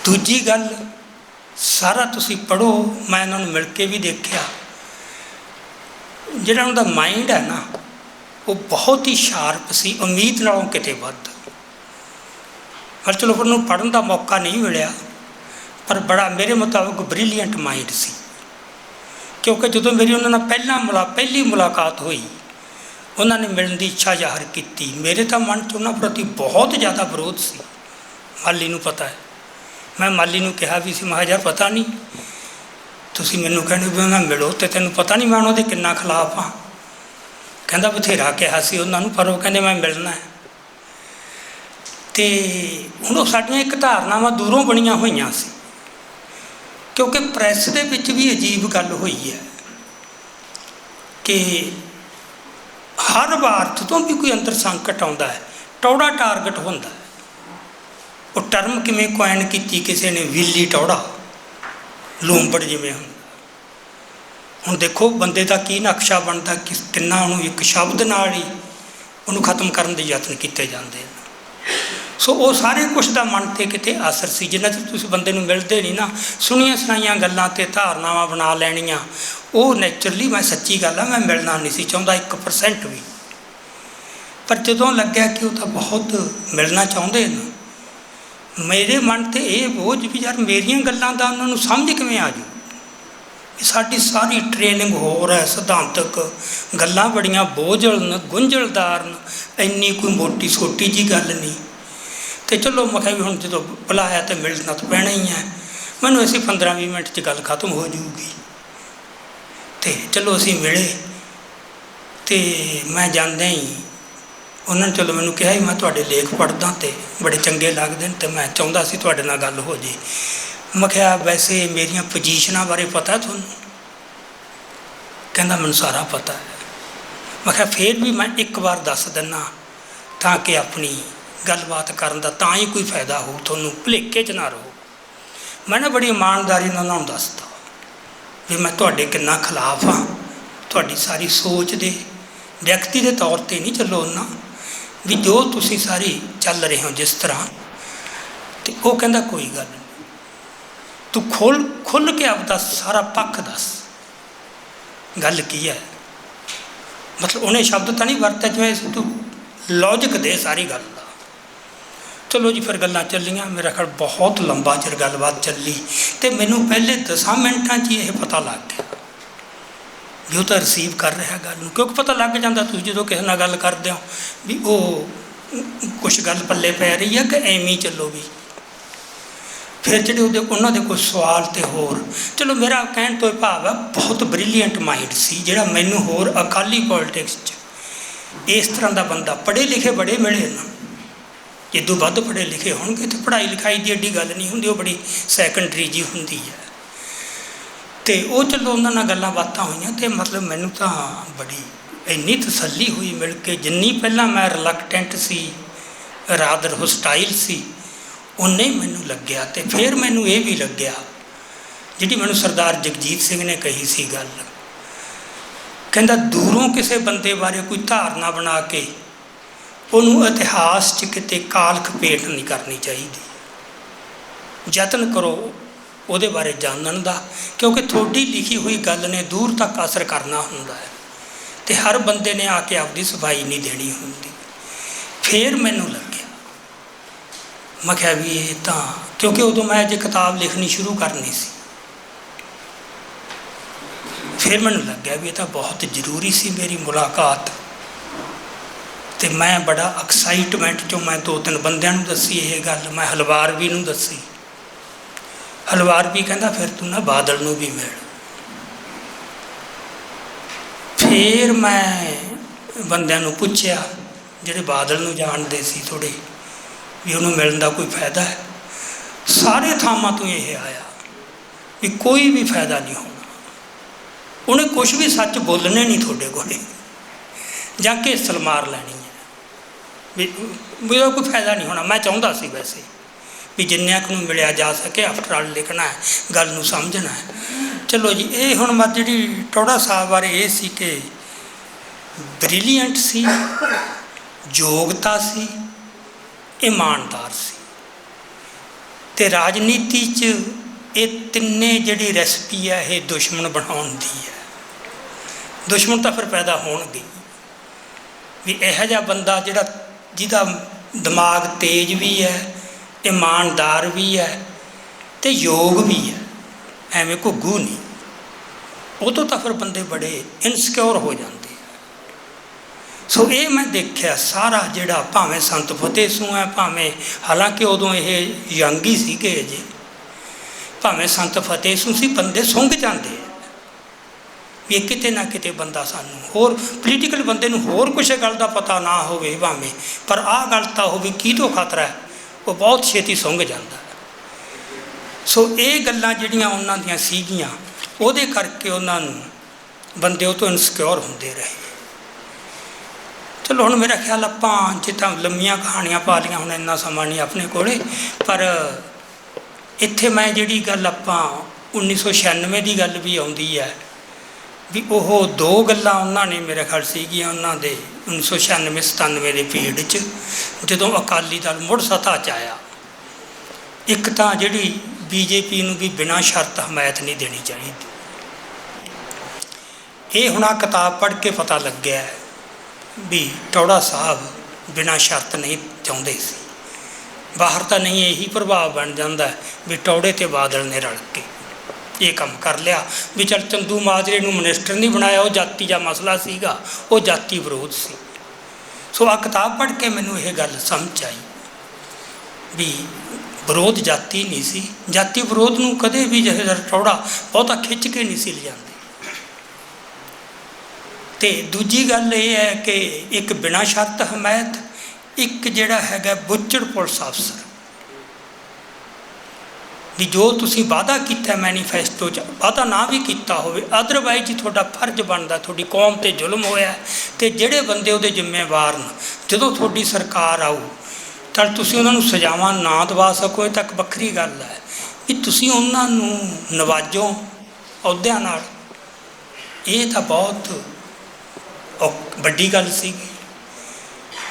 ਦੂਜੀ ਗੱਲ, ਸਾਰਾ ਤੁਸੀਂ ਪੜੋ ਮੈਂ ਇਹਨਾਂ ਨੂੰ ਮਿਲ ਕੇ ਵੀ ਦੇਖਿਆ। ਜਿਹੜਾ ਉਹਨਾਂ ਦਾ ਮਾਈਂਡ ਹੈ ਨਾ, ਉਹ ਬਹੁਤ ਹੀ ਸ਼ਾਰਪ ਸੀ, ਉਮੀਦ ਨਾਲੋਂ ਕਿਤੇ ਵੱਧ। ਪਰ ਚਲੋ ਉਹਨੂੰ ਪੜਨ ਦਾ ਮੌਕਾ ਨਹੀਂ ਮਿਲਿਆ। ਪਰ ਬੜਾ ਮੇਰੇ ਮੁਤਾਬਕ ਬ੍ਰਿਲੀਅੰਟ ਮਾਈਂਡ ਸੀ। ਕਿਉਂਕਿ ਜਦੋਂ ਮੇਰੀ ਉਹਨਾਂ ਨਾਲ ਪਹਿਲਾਂ ਮੁਲਾ, ਪਹਿਲੀ ਮੁਲਾਕਾਤ ਹੋਈ, ਉਹਨਾਂ ਨੇ ਮਿਲਣ ਦੀ ਇੱਛਾ ਜ਼ਾਹਰ ਕੀਤੀ। ਮੇਰੇ ਤਾਂ ਮਨ 'ਚ ਉਹਨਾਂ ਪ੍ਰਤੀ ਬਹੁਤ ਜ਼ਿਆਦਾ ਵਿਰੋਧ ਸੀ। ਮਾਲੀ ਨੂੰ ਪਤਾ ਹੈ। ਮੈਂ ਮਾਲੀ ਨੂੰ ਕਿਹਾ ਵੀ ਸੀ ਮਹਾਜਰ ਪਤਾ ਨਹੀਂ। ਤੁਸੀਂ ਮੈਨੂੰ ਕਹਿੰਦੇ ਵੀ ਉਹਨਾਂ ਮਿਲੋ ਤੇ ਤੈਨੂੰ ਪਤਾ ਨਹੀਂ ਮੈਂ ਉਹਨਾਂ ਦੇ ਕਿੰਨਾ ਖਿਲਾਫ ਆ ਕਹਿੰਦਾ ਬਥੇਰਾ ਕਿਹਾ ਸੀ ਉਹਨਾਂ ਨੂੰ, ਪਰ ਉਹ ਕਹਿੰਦੇ ਮੈਂ ਮਿਲਣਾ ਹੈ। ਤੇ ਹੁਣ ਉਹ ਸਾਡੀਆਂ ਇੱਕ ਧਾਰਨਾਵਾਂ ਦੂਰੋਂ ਬਣੀਆਂ ਹੋਈਆਂ ਸੀ। ਕਿਉਂਕਿ ਪ੍ਰੈਸ ਦੇ ਵਿੱਚ ਵੀ ਅਜੀਬ ਗੱਲ ਹੋਈ ਹੈ ਕਿ ਹਰ ਵਾਰਤ ਤੋਂ ਵੀ ਕੋਈ ਅੰਦਰ ਸੰਕਟ ਆਉਂਦਾ ਹੈ, ਟੌੜਾ ਟਾਰਗੇਟ ਹੁੰਦਾ ਹੈ। ਉਹ ਟਰਮ ਕਿਵੇਂ ਕੁਆਇਨ ਕੀਤੀ ਕਿਸੇ ਨੇ? ਵਿਲੀ ਟੌੜਾ, ਲੂੰਬੜ ਜਿਵੇਂ ਹੁੰਦਾ। ਹੁਣ ਦੇਖੋ, ਬੰਦੇ ਦਾ ਕੀ ਨਕਸ਼ਾ ਬਣਦਾ, ਕਿਸ ਕਿੰਨਾ ਉਹਨੂੰ ਇੱਕ ਸ਼ਬਦ ਨਾਲ ਹੀ ਉਹਨੂੰ ਖਤਮ ਕਰਨ ਦੇ ਯਤਨ ਕੀਤੇ ਜਾਂਦੇ ਨੇ ਸੋ ਉਹ ਸਾਰੇ ਕੁਝ ਦਾ ਮਨ ਤੇ ਕਿਤੇ ਅਸਰ ਸੀ। ਜਿੰਨਾ ਚਿਰ ਤੁਸੀਂ ਬੰਦੇ ਨੂੰ ਮਿਲਦੇ ਨਹੀਂ ਨਾ, ਸੁਣੀਆਂ ਸੁਣਾਈਆਂ ਗੱਲਾਂ ਤੇ ਧਾਰਨਾਵਾਂ ਬਣਾ ਲੈਣੀਆਂ, ਉਹ ਨੇਚਰਲੀ ਮੈਂ ਸੱਚੀ ਗੱਲ ਆ, ਮੈਂ ਮਿਲਣਾ ਨਹੀਂ ਸੀ ਚਾਹੁੰਦਾ 1% ਵੀ। ਪਰ ਜਦੋਂ ਲੱਗਿਆ ਕਿ ਉਹ ਤਾਂ ਬਹੁਤ ਮਿਲਣਾ ਚਾਹੁੰਦੇ ਨੇ, ਮੇਰੇ ਮਨ ਤੇ ਇਹ ਬੋਝ ਵੀ ਯਾਰ ਮੇਰੀਆਂ ਗੱਲਾਂ ਦਾ ਉਹਨਾਂ ਨੂੰ ਸਮਝ ਕਿਵੇਂ ਆ ਜੂ ਇਹ ਸਾਡੀ ਸਾਰੀ ਟ੍ਰੇਨਿੰਗ ਹੋਰ ਹੈ, ਸਿਧਾਂਤਕ। ਗੱਲਾਂ ਬੜੀਆਂ ਬੋਝਲ ਨੇ, ਗੁੰਝਲਦਾਰ ਨੇ, ਇੰਨੀ ਕੋਈ ਮੋਟੀ ਛੋਟੀ ਜੀ ਗੱਲ ਨਹੀਂ। ਤੇ ਚਲੋ ਮੈਂ ਕਿਹਾ ਵੀ ਹੁਣ ਜਦੋਂ ਬੁਲਾਇਆ ਤੇ ਮਿਲਣਾ ਤਾਂ ਪੈਣਾ ਹੀ ਹੈ। ਮੈਨੂੰ ਅਸੀਂ 15-20 ਮਿੰਟ 'ਚ ਗੱਲ ਖਤਮ ਹੋ ਜਾਊਗੀ। ਤੇ ਚਲੋ ਅਸੀਂ ਮਿਲੇ। ਤੇ ਮੈਂ ਜਾਂਦਾ ਹੀ, ਉਹਨਾਂ ਨੇ ਚਲੋ ਮੈਨੂੰ ਕਿਹਾ ਮੈਂ ਤੁਹਾਡੇ ਲੇਖ ਪੜ੍ਹਦਾ ਤੇ ਬੜੇ ਚੰਗੇ ਲੱਗਦੇ ਨੇ ਤੇ ਮੈਂ ਚਾਹੁੰਦਾ ਸੀ ਤੁਹਾਡੇ ਨਾਲ ਗੱਲ ਹੋ ਜੇ। ਮੈਂ ਕਿਹਾ, ਵੈਸੇ ਮੇਰੀਆਂ ਪੋਜੀਸ਼ਨਾਂ ਬਾਰੇ ਪਤਾ ਤੁਹਾਨੂੰ? ਕਹਿੰਦਾ, ਮੈਨੂੰ ਸਾਰਾ ਪਤਾ ਹੈ। ਮੈਂ ਕਿਹਾ, ਫੇਰ ਵੀ ਮੈਂ ਇੱਕ ਵਾਰ ਦੱਸ ਦਿੰਨਾ ਤਾਂ ਕਿ ਆਪਣੀ ਗੱਲਬਾਤ ਕਰਨ ਦਾ ਤਾਂ ਹੀ ਕੋਈ ਫਾਇਦਾ ਹੋ ਤੁਹਾਨੂੰ ਭੁਲੇਖੇ 'ਚ ਨਾ ਰਹੋ। ਮੈਂ ਨਾ ਬੜੀ ਇਮਾਨਦਾਰੀ ਨਾਲ ਉਹਨਾਂ ਨੂੰ ਦੱਸਤਾ ਵੀ ਮੈਂ ਤੁਹਾਡੇ ਕਿੰਨਾ ਖਿਲਾਫ ਹਾਂ। ਤੁਹਾਡੀ ਸਾਰੀ ਸੋਚ ਦੇ, ਵਿਅਕਤੀ ਦੇ ਤੌਰ ਤੇ ਨਹੀਂ ਚੱਲੋ ਉਹਨਾਂ ਵੀ ਜੋ ਤੁਸੀਂ ਸਾਰੀ ਚੱਲ ਰਹੇ ਹੋ ਜਿਸ ਤਰ੍ਹਾਂ। ਤੇ ਉਹ ਕਹਿੰਦਾ, ਕੋਈ ਗੱਲ ਨਹੀਂ ਤੂੰ ਖੋਲ ਖੁੱਲ ਕੇ ਆਪਦਾ ਸਾਰਾ ਪੱਖ ਦੱਸ। ਗੱਲ ਕੀ ਹੈ? ਮਤਲਬ ਉਹਨੇ ਸ਼ਬਦ ਤਾਂ ਨਹੀਂ ਵਰਤਿਆ ਜਿਵੇਂ ਤੂੰ ਲੌਜੀਕ ਦੇ ਸਾਰੀ ਗੱਲ ਦਾ। ਚਲੋ ਜੀ, ਫਿਰ ਗੱਲਾਂ ਚੱਲੀਆਂ। ਮੇਰਾ ਖਿਆਲ ਬਹੁਤ ਲੰਬਾ ਚਿਰ ਗੱਲਬਾਤ ਚੱਲੀ। ਤੇ ਮੈਨੂੰ ਪਹਿਲੇ 10 ਮਿੰਟਾਂ 'ਚ ਹੀ ਇਹ ਪਤਾ ਲੱਗ ਗਿਆ। ਵੀ ਉਹ ਤਾਂ ਰਿਸੀਵ ਕਰ ਰਿਹਾ ਗੱਲ ਨੂੰ। ਕਿਉਂਕਿ ਪਤਾ ਲੱਗ ਜਾਂਦਾ ਤੁਸੀਂ ਜਦੋਂ ਕਿਸੇ ਨਾਲ ਗੱਲ ਕਰਦੇ ਹੋ ਵੀ ਉਹ ਕੁਝ ਗੱਲ ਪੱਲੇ ਪੈ ਰਹੀ ਹੈ ਕਿ ਐਵੇਂ ਹੀ ਚੱਲੋ ਵੀ ਫਿਰ ਜਿਹੜੇ ਉਹਦੇ ਉਹਨਾਂ ਦੇ ਕੋਈ ਸਵਾਲ ਤੇ ਹੋਰ। ਚਲੋ ਮੇਰਾ ਕਹਿਣ ਤੋਂ ਇਹ ਭਾਵ ਹੈ, ਬਹੁਤ ਬ੍ਰਿਲੀਅੰਟ ਮਾਈਂਡ ਸੀ, ਜਿਹੜਾ ਮੈਨੂੰ ਹੋਰ ਅਕਾਲੀ ਪੋਲਿਟਿਕਸ 'ਚ ਇਸ ਤਰ੍ਹਾਂ ਦਾ ਬੰਦਾ ਪੜ੍ਹੇ ਲਿਖੇ ਬੜੇ ਮਿਲੇ ਨਾ। ਜਿੱਦੋਂ ਵੱਧ ਪੜ੍ਹੇ ਲਿਖੇ ਹੋਣਗੇ ਤੇ ਪੜ੍ਹਾਈ ਲਿਖਾਈ ਦੀ ਏਡੀ ਗੱਲ ਨਹੀਂ ਹੁੰਦੀ, ਉਹ ਬੜੀ ਸੈਕੰਡਰੀ ਜੀ ਹੁੰਦੀ ਹੈ। ਤੇ ਉਹ ਚਲੋ ਉਹਨਾਂ ਨਾਲ ਗੱਲਾਂ ਬਾਤਾਂ ਹੋਈਆਂ ਤੇ ਮਤਲਬ ਮੈਨੂੰ ਤਾਂ ਬੜੀ ਇੰਨੀ ਤਸੱਲੀ ਹੋਈ ਮਿਲ ਕੇ, ਜਿੰਨੀ ਪਹਿਲਾਂ ਮੈਂ ਰਿਲੈਕਟੈਂਟ ਸੀ ਰਾਦਰ ਹੋਸਟਾਈਲ ਸੀ ਉਨੇ ਹੀ ਮੈਨੂੰ ਲੱਗਿਆ ਤੇ ਫਿਰ ਮੈਨੂੰ ਇਹ ਵੀ ਲੱਗਿਆ, ਜਿਹੜੀ ਮੈਨੂੰ ਸਰਦਾਰ ਜਗਜੀਤ ਸਿੰਘ ਨੇ ਕਹੀ ਸੀ ਗੱਲ। ਕਹਿੰਦਾ, ਦੂਰੋਂ ਕਿਸੇ ਬੰਦੇ ਬਾਰੇ ਕੋਈ ਧਾਰਨਾ ਬਣਾ ਕੇ ਉਹਨੂੰ ਇਤਿਹਾਸ 'ਚ ਕਿਤੇ ਕਾਲ ਖਪੇਟ ਨਹੀਂ ਕਰਨੀ ਚਾਹੀਦੀ। ਯਤਨ ਕਰੋ, ਉਹਦੇ ਬਾਰੇ ਜਾਣਨ ਦਾ, ਕਿਉਂਕਿ ਤੁਹਾਡੀ ਲਿਖੀ ਹੋਈ ਗੱਲ ਨੇ ਦੂਰ ਤੱਕ ਅਸਰ ਕਰਨਾ ਹੁੰਦਾ ਹੈ ਤੇ ਹਰ ਬੰਦੇ ਨੇ ਆ ਕੇ ਆਪਦੀ ਸਫ਼ਾਈ ਨਹੀਂ ਦੇਣੀ ਹੁੰਦੀ। ਫਿਰ ਮੈਨੂੰ ਲੱਗਿਆ ਮੈਂ ਕਿਹਾ ਵੀ ਇਹ ਤਾਂ, ਕਿਉਂਕਿ ਉਦੋਂ ਮੈਂ ਅਜੇ ਕਿਤਾਬ ਲਿਖਣੀ ਸ਼ੁਰੂ ਕਰਨੀ ਸੀ। ਫਿਰ ਮੈਨੂੰ ਲੱਗਿਆ ਵੀ ਇਹ ਤਾਂ ਬਹੁਤ ਜ਼ਰੂਰੀ ਸੀ ਮੇਰੀ ਮੁਲਾਕਾਤ। ਤੇ ਮੈਂ ਬੜਾ ਐਕਸਾਈਟਮੈਂਟ ਚੋਂ ਮੈਂ ਦੋ ਤਿੰਨ ਬੰਦਿਆਂ ਨੂੰ ਦੱਸੀ ਇਹ ਗੱਲ, ਮੈਂ ਹਲਵਾਰ ਵੀ ਨੂੰ ਦੱਸੀ। ਹਲਵਾਰ ਵੀ ਕਹਿੰਦਾ, ਫਿਰ ਤੂੰ ਨਾ ਬਾਦਲ ਨੂੰ ਵੀ ਮਿਲ। ਫਿਰ ਮੈਂ ਬੰਦਿਆਂ ਨੂੰ ਪੁੱਛਿਆ, ਜਿਹੜੇ ਬਾਦਲ ਨੂੰ ਜਾਣਦੇ ਸੀ ਥੋੜੇ ਵੀ ਉਹਨੂੰ ਮਿਲਣ ਦਾ ਕੋਈ ਫਾਇਦਾ ਹੈ। ਸਾਰੇ ਥਾਵਾਂ ਤੋਂ ਇਹ ਆਇਆ ਵੀ ਕੋਈ ਵੀ ਫਾਇਦਾ ਨਹੀਂ ਹੋਣਾ ਉਹਨੇ ਕੁਝ ਵੀ ਸੱਚ ਬੋਲਣੇ ਨਹੀਂ ਤੁਹਾਡੇ ਕੋਲੇ। ਜਾਂ ਕਿ ਸਲਮਾਰ ਲੈਣੀ ਹੈ। ਵੀ ਵੀ ਉਹਦਾ ਕੋਈ ਫਾਇਦਾ ਨਹੀਂ ਹੋਣਾ। ਮੈਂ ਚਾਹੁੰਦਾ ਸੀ ਵੈਸੇ ਵੀ ਜਿੰਨਿਆਂ ਕੁ ਨੂੰ ਮਿਲਿਆ ਜਾ ਸਕੇ ਆਫਟਰ ਆਲ ਲਿਖਣਾ ਹੈ, ਗੱਲ ਨੂੰ ਸਮਝਣਾ ਹੈ। ਚਲੋ ਜੀ, ਇਹ ਹੁਣ ਮੈਂ ਜਿਹੜੀ ਟੋੜਾ ਸਾਹਿਬ ਬਾਰੇ ਇਹ ਸੀ ਕਿ ਬ੍ਰਿਲੀਅੰਟ ਸੀ, ਯੋਗਤਾ ਸੀ ਇਮਾਨਦਾਰ ਸੀ। ਤੇ ਰਾਜਨੀਤੀ 'ਚ ਇਹ ਤਿੰਨੇ ਜਿਹੜੀ ਰੈਸਪੀ ਹੈ ਇਹ ਦੁਸ਼ਮਣ ਬਣਾਉਣ ਦੀ ਹੈ ਦੁਸ਼ਮਣ ਤਾਂ ਫਿਰ ਪੈਦਾ ਹੋਣਗੇ। ਵੀ ਇਹੋ ਜਿਹਾ ਬੰਦਾ ਜਿਹੜਾ ਜਿਹਦਾ ਦਿਮਾਗ ਤੇਜ਼ ਵੀ ਹੈ, ਇਮਾਨਦਾਰ ਵੀ ਹੈ ਤੇ ਯੋਗ ਵੀ ਹੈ, ਐਵੇਂ ਘੁੱਗੂ ਨਹੀਂ। ਉਹ ਤੋਂ ਤਾਂ ਫਿਰ ਬੰਦੇ ਬੜੇ ਇਨਸਿਕਿਉਰ ਹੋ ਜਾਂਦੇ। ਸੋ ਇਹ ਮੈਂ ਦੇਖਿਆ, ਸਾਰਾ ਜਿਹੜਾ ਭਾਵੇਂ ਸੰਤ ਫਤਿਹ ਸੂ ਹੈ, ਭਾਵੇਂ ਹਾਲਾਂਕਿ ਉਦੋਂ ਇਹ ਯੰਗ ਹੀ ਸੀਗੇ ਜੀ ਭਾਵੇਂ ਸੰਤ ਫਤਿਹ ਸਿੰਘ ਸੀ, ਬੰਦੇ ਸੁੰਘ ਜਾਂਦੇ ਵੀ ਇਹ ਕਿਤੇ ਨਾ ਕਿਤੇ ਬੰਦਾ ਸਾਨੂੰ ਹੋਰ ਪੋਲੀਟੀਕਲ ਬੰਦੇ ਨੂੰ ਹੋਰ ਕੁਛ ਗੱਲ ਦਾ ਪਤਾ ਨਾ ਹੋਵੇ ਭਾਵੇਂ, ਪਰ ਆਹ ਗੱਲ ਤਾਂ ਹੋਵੇ ਕੀ ਤੋਂ ਖਤਰਾ ਹੈ? ਉਹ ਬਹੁਤ ਛੇਤੀ ਸੁੰਘ ਜਾਂਦਾ। ਸੋ ਇਹ ਗੱਲਾਂ ਜਿਹੜੀਆਂ ਉਹਨਾਂ ਦੀਆਂ ਸੀਗੀਆਂ, ਉਹਦੇ ਕਰਕੇ ਉਹਨਾਂ ਨੂੰ ਬੰਦੇ ਉਹ ਤੋਂ ਇਨਸਿਕਿਉਰ ਹੁੰਦੇ ਰਹੇ। ਚਲੋ ਹੁਣ ਮੇਰਾ ਖਿਆਲ ਆਪਾਂ ਜਿੱਦਾਂ ਲੰਮੀਆਂ ਕਹਾਣੀਆਂ ਪਾ ਲਈਆਂ, ਹੁਣ ਇੰਨਾ ਸਮਾਂ ਨਹੀਂ ਆਪਣੇ ਕੋਲੇ। ਪਰ ਇੱਥੇ ਮੈਂ ਜਿਹੜੀ ਗੱਲ ਆਪਾਂ 1996 ਦੀ ਗੱਲ ਵੀ ਆਉਂਦੀ ਹੈ, ਵੀ ਉਹ ਦੋ ਗੱਲਾਂ ਉਹਨਾਂ ਨੇ ਮੇਰੇ ਖਿਆਲ ਸੀਗੀਆਂ ਉਹਨਾਂ ਦੇ 1996 97 ਦੇ ਪੀੜ 'ਚ, ਜਦੋਂ ਅਕਾਲੀ ਦਲ ਮੁੜ ਸੱਤਾ 'ਚ ਆਇਆ। ਇੱਕ ਤਾਂ ਜਿਹੜੀ ਬੀਜੇਪੀ ਨੂੰ ਵੀ ਬਿਨਾਂ ਸ਼ਰਤ ਹਮਾਇਤ ਨਹੀਂ ਦੇਣੀ ਚਾਹੀਦੀ। ਇਹ ਹੁਣ ਕਿਤਾਬ ਪੜ੍ਹ ਕੇ ਪਤਾ ਲੱਗਿਆ ਵੀ ਟੌੜਾ ਸਾਹਿਬ ਬਿਨਾਂ ਸ਼ਰਤ ਨਹੀਂ ਚਾਹੁੰਦੇ ਸੀ। ਬਾਹਰ ਤਾਂ ਨਹੀਂ ਇਹੀ ਪ੍ਰਭਾਵ ਬਣ ਜਾਂਦਾ ਵੀ ਟੌੜੇ ਤੇ ਬਾਦਲ ਨੇ ਰਲ ਕੇ ਇਹ ਕੰਮ ਕਰ ਲਿਆ ਵੀ ਚਲ ਚੰਦੂ ਮਾਜਰੇ ਨੂੰ ਮਿਨਿਸਟਰ ਨਹੀਂ ਬਣਾਇਆ, ਉਹ ਜਾਤੀ ਦਾ ਮਸਲਾ ਸੀਗਾ, ਉਹ ਜਾਤੀ ਵਿਰੋਧ ਸੀ। ਸੋ ਆ ਕਿਤਾਬ ਪੜ੍ਹ ਕੇ ਮੈਨੂੰ ਇਹ ਗੱਲ ਸਮਝ ਆਈ ਵੀ ਵਿਰੋਧ ਜਾਤੀ ਨਹੀਂ ਸੀ। ਜਾਤੀ ਵਿਰੋਧ ਨੂੰ ਕਦੇ ਵੀ ਜਿਹੜਾ ਟੌੜਾ ਬਹੁਤਾ ਖਿੱਚ ਕੇ ਨਹੀਂ ਸੀ ਲਿਜਾਂਦੇ। ਤੇ ਦੂਜੀ ਗੱਲ ਇਹ ਹੈ ਕਿ ਇੱਕ ਬਿਨਾਂ ਸ਼ਰਤ ਹਮਾਇਤ, ਇੱਕ ਜਿਹੜਾ ਹੈਗਾ ਬੁੱਚੜ ਪੁਲਿਸ ਅਫਸਰ। ਵੀ ਜੋ ਤੁਸੀਂ ਵਾਅਦਾ ਕੀਤਾ ਮੈਨੀਫੈਸਟੋ 'ਚ, ਵਾਅਦਾ ਨਾ ਵੀ ਕੀਤਾ ਹੋਵੇ ਅਦਰਵਾਈਜ਼ ਤੁਹਾਡਾ ਫਰਜ਼ ਬਣਦਾ, ਤੁਹਾਡੀ ਕੌਮ ਤੇ ਜ਼ੁਲਮ ਹੋਇਆ ਹੈ ਤੇ ਜਿਹੜੇ ਬੰਦੇ ਉਹਦੇ ਜ਼ਿੰਮੇਵਾਰ ਨੇ, ਜਦੋਂ ਤੁਹਾਡੀ ਸਰਕਾਰ ਆਊ, ਤਾਂ ਤੁਸੀਂ ਉਹਨਾਂ ਨੂੰ ਸਜ਼ਾਵਾਂ ਨਾ ਦਵਾ ਸਕੋ, ਇਹ ਤੱਕ ਵੱਖਰੀ ਗੱਲ ਹੈ। ਵੀ ਤੁਸੀਂ ਉਹਨਾਂ ਨੂੰ ਨਵਾਜੋ ਅਹੁਦਿਆਂ ਨਾਲ, ਇਹ ਤਾਂ ਬਹੁਤ ਵੱਡੀ ਗੱਲ ਸੀਗੀ।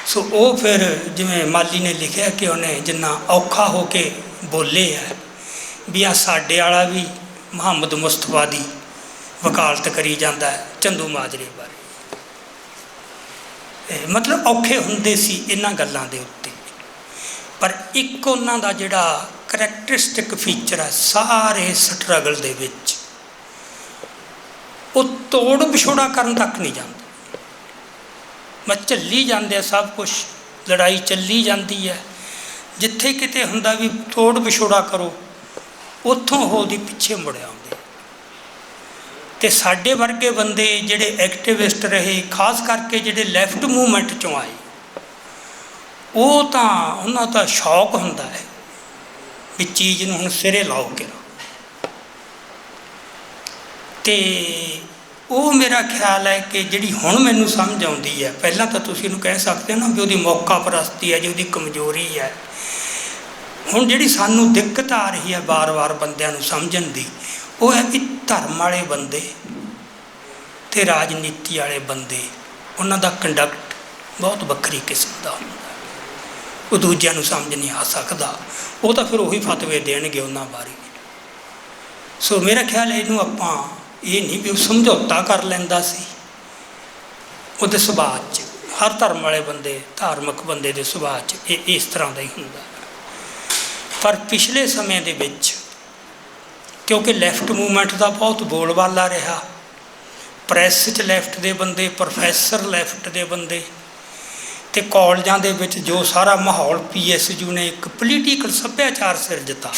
ਸੋ ਉਹ ਫਿਰ ਜਿਵੇਂ ਮਾਲੀ ਨੇ ਲਿਖਿਆ ਕਿ ਉਹਨੇ ਜਿੰਨਾ ਔਖਾ ਹੋ ਕੇ ਬੋਲੇ ਹੈ ਵੀ ਆ ਸਾਡੇ ਵਾਲਾ ਵੀ ਮੁਹੰਮਦ ਮੁਸਤਫਾ ਦੀ ਵਕਾਲਤ ਕਰੀ ਜਾਂਦਾ ਹੈ ਚੰਦੂ ਮਾਜਰੇ ਬਾਰੇ। ਮਤਲਬ ਔਖੇ ਹੁੰਦੇ ਸੀ ਇਹਨਾਂ ਗੱਲਾਂ ਦੇ ਉੱਤੇ। ਪਰ ਇੱਕ ਉਹਨਾਂ ਦਾ ਜਿਹੜਾ ਕਰੈਕਟਰਿਸਟਿਕ ਫੀਚਰ ਹੈ ਸਾਰੇ ਸਟਰਗਲ ਦੇ ਵਿੱਚ, ਉਹ ਤੋੜ ਵਿਛੋੜਾ ਕਰਨ ਤੱਕ ਨਹੀਂ ਜਾਂਦਾ। ਮੈਂ ਚੱਲੀ ਜਾਂਦੇ ਆ ਸਭ ਕੁਝ ਲੜਾਈ ਚੱਲੀ ਜਾਂਦੀ ਹੈ। ਜਿੱਥੇ ਕਿਤੇ ਹੁੰਦਾ ਵੀ ਤੋੜ ਵਿਛੋੜਾ ਕਰੋ, ਉੱਥੋਂ ਉਹ ਉਹਦੀ ਪਿੱਛੇ ਮੁੜ ਆਉਂਦੇ। ਤੇ ਸਾਡੇ ਵਰਗੇ ਬੰਦੇ ਜਿਹੜੇ ਐਕਟਿਵਿਸਟ ਰਹੇ, ਖਾਸ ਕਰਕੇ ਜਿਹੜੇ ਲੈਫਟ ਮੂਵਮੈਂਟ ਚੋਂ ਆਏ, ਉਹ ਤਾਂ ਉਹਨਾਂ ਦਾ ਸ਼ੌਕ ਹੁੰਦਾ ਹੈ ਵੀ ਚੀਜ਼ ਨੂੰ ਹੁਣ ਸਿਰੇ ਲਾਓ ਕਿ ਤੇ ਉਹ ਮੇਰਾ ਖਿਆਲ ਹੈ ਕਿ ਜਿਹੜੀ ਹੁਣ ਮੈਨੂੰ ਸਮਝ ਆਉਂਦੀ ਹੈ, ਪਹਿਲਾਂ ਤਾਂ ਤੁਸੀਂ ਇਹਨੂੰ ਕਹਿ ਸਕਦੇ ਹੋ ਨਾ ਵੀ ਉਹਦੀ ਮੌਕਾ ਪ੍ਰਸਤੀ ਹੈ, ਜੀ ਉਹਦੀ ਕਮਜ਼ੋਰੀ ਹੈ। ਹੁਣ ਜਿਹੜੀ ਸਾਨੂੰ ਦਿੱਕਤ ਆ ਰਹੀ ਹੈ ਬਾਰ-ਬਾਰ ਬੰਦਿਆਂ ਨੂੰ ਸਮਝਣ ਦੀ, ਉਹ ਹੈ ਕਿ ਧਰਮ ਵਾਲੇ ਬੰਦੇ ਤੇ ਰਾਜਨੀਤੀ ਵਾਲੇ ਬੰਦੇ। ਉਹਨਾਂ ਦਾ ਕੰਡਕਟ ਬਹੁਤ ਵੱਖਰੀ ਕਿਸਮ ਦਾ ਹੁੰਦਾ ਉਹ ਦੂਜਿਆਂ ਨੂੰ ਸਮਝ ਨਹੀਂ ਆ ਸਕਦਾ। ਉਹ ਤਾਂ ਫਿਰ ਉਹੀ ਫਤਵੇ ਦੇਣਗੇ ਉਹਨਾਂ ਬਾਰੇ। ਸੋ ਮੇਰਾ ਖਿਆਲ ਹੈ ਇਹਨੂੰ ਆਪਾਂ ਇਹ ਨਹੀਂ ਵੀ ਉਹ ਸਮਝੌਤਾ ਕਰ ਲੈਂਦਾ ਸੀ। ਉਹਦੇ ਸੁਭਾਅ 'ਚ, ਹਰ ਧਰਮ ਵਾਲੇ ਬੰਦੇ, ਧਾਰਮਿਕ ਬੰਦੇ ਦੇ ਸੁਭਾਅ 'ਚ ਇਹ ਇਸ ਤਰ੍ਹਾਂ ਦਾ ਹੀ ਹੁੰਦਾ। ਪਰ ਪਿਛਲੇ ਸਮੇਂ ਦੇ ਵਿੱਚ, ਕਿਉਂਕਿ ਲੈਫਟ ਮੂਵਮੈਂਟ ਦਾ ਬਹੁਤ ਬੋਲਬਾਲਾ ਰਿਹਾ ਪ੍ਰੈਸ 'ਚ ਲੈਫਟ ਦੇ ਬੰਦੇ ਪ੍ਰੋਫੈਸਰ ਲੈਫਟ ਦੇ ਬੰਦੇ, ਤੇ ਕਾਲਜਾਂ ਦੇ ਵਿੱਚ ਜੋ ਸਾਰਾ ਮਾਹੌਲ ਪੀਐਸਯੂ ਨੇ ਇੱਕ ਪੋਲੀਟੀਕਲ ਸੱਭਿਆਚਾਰ ਸਿਰਜਤਾ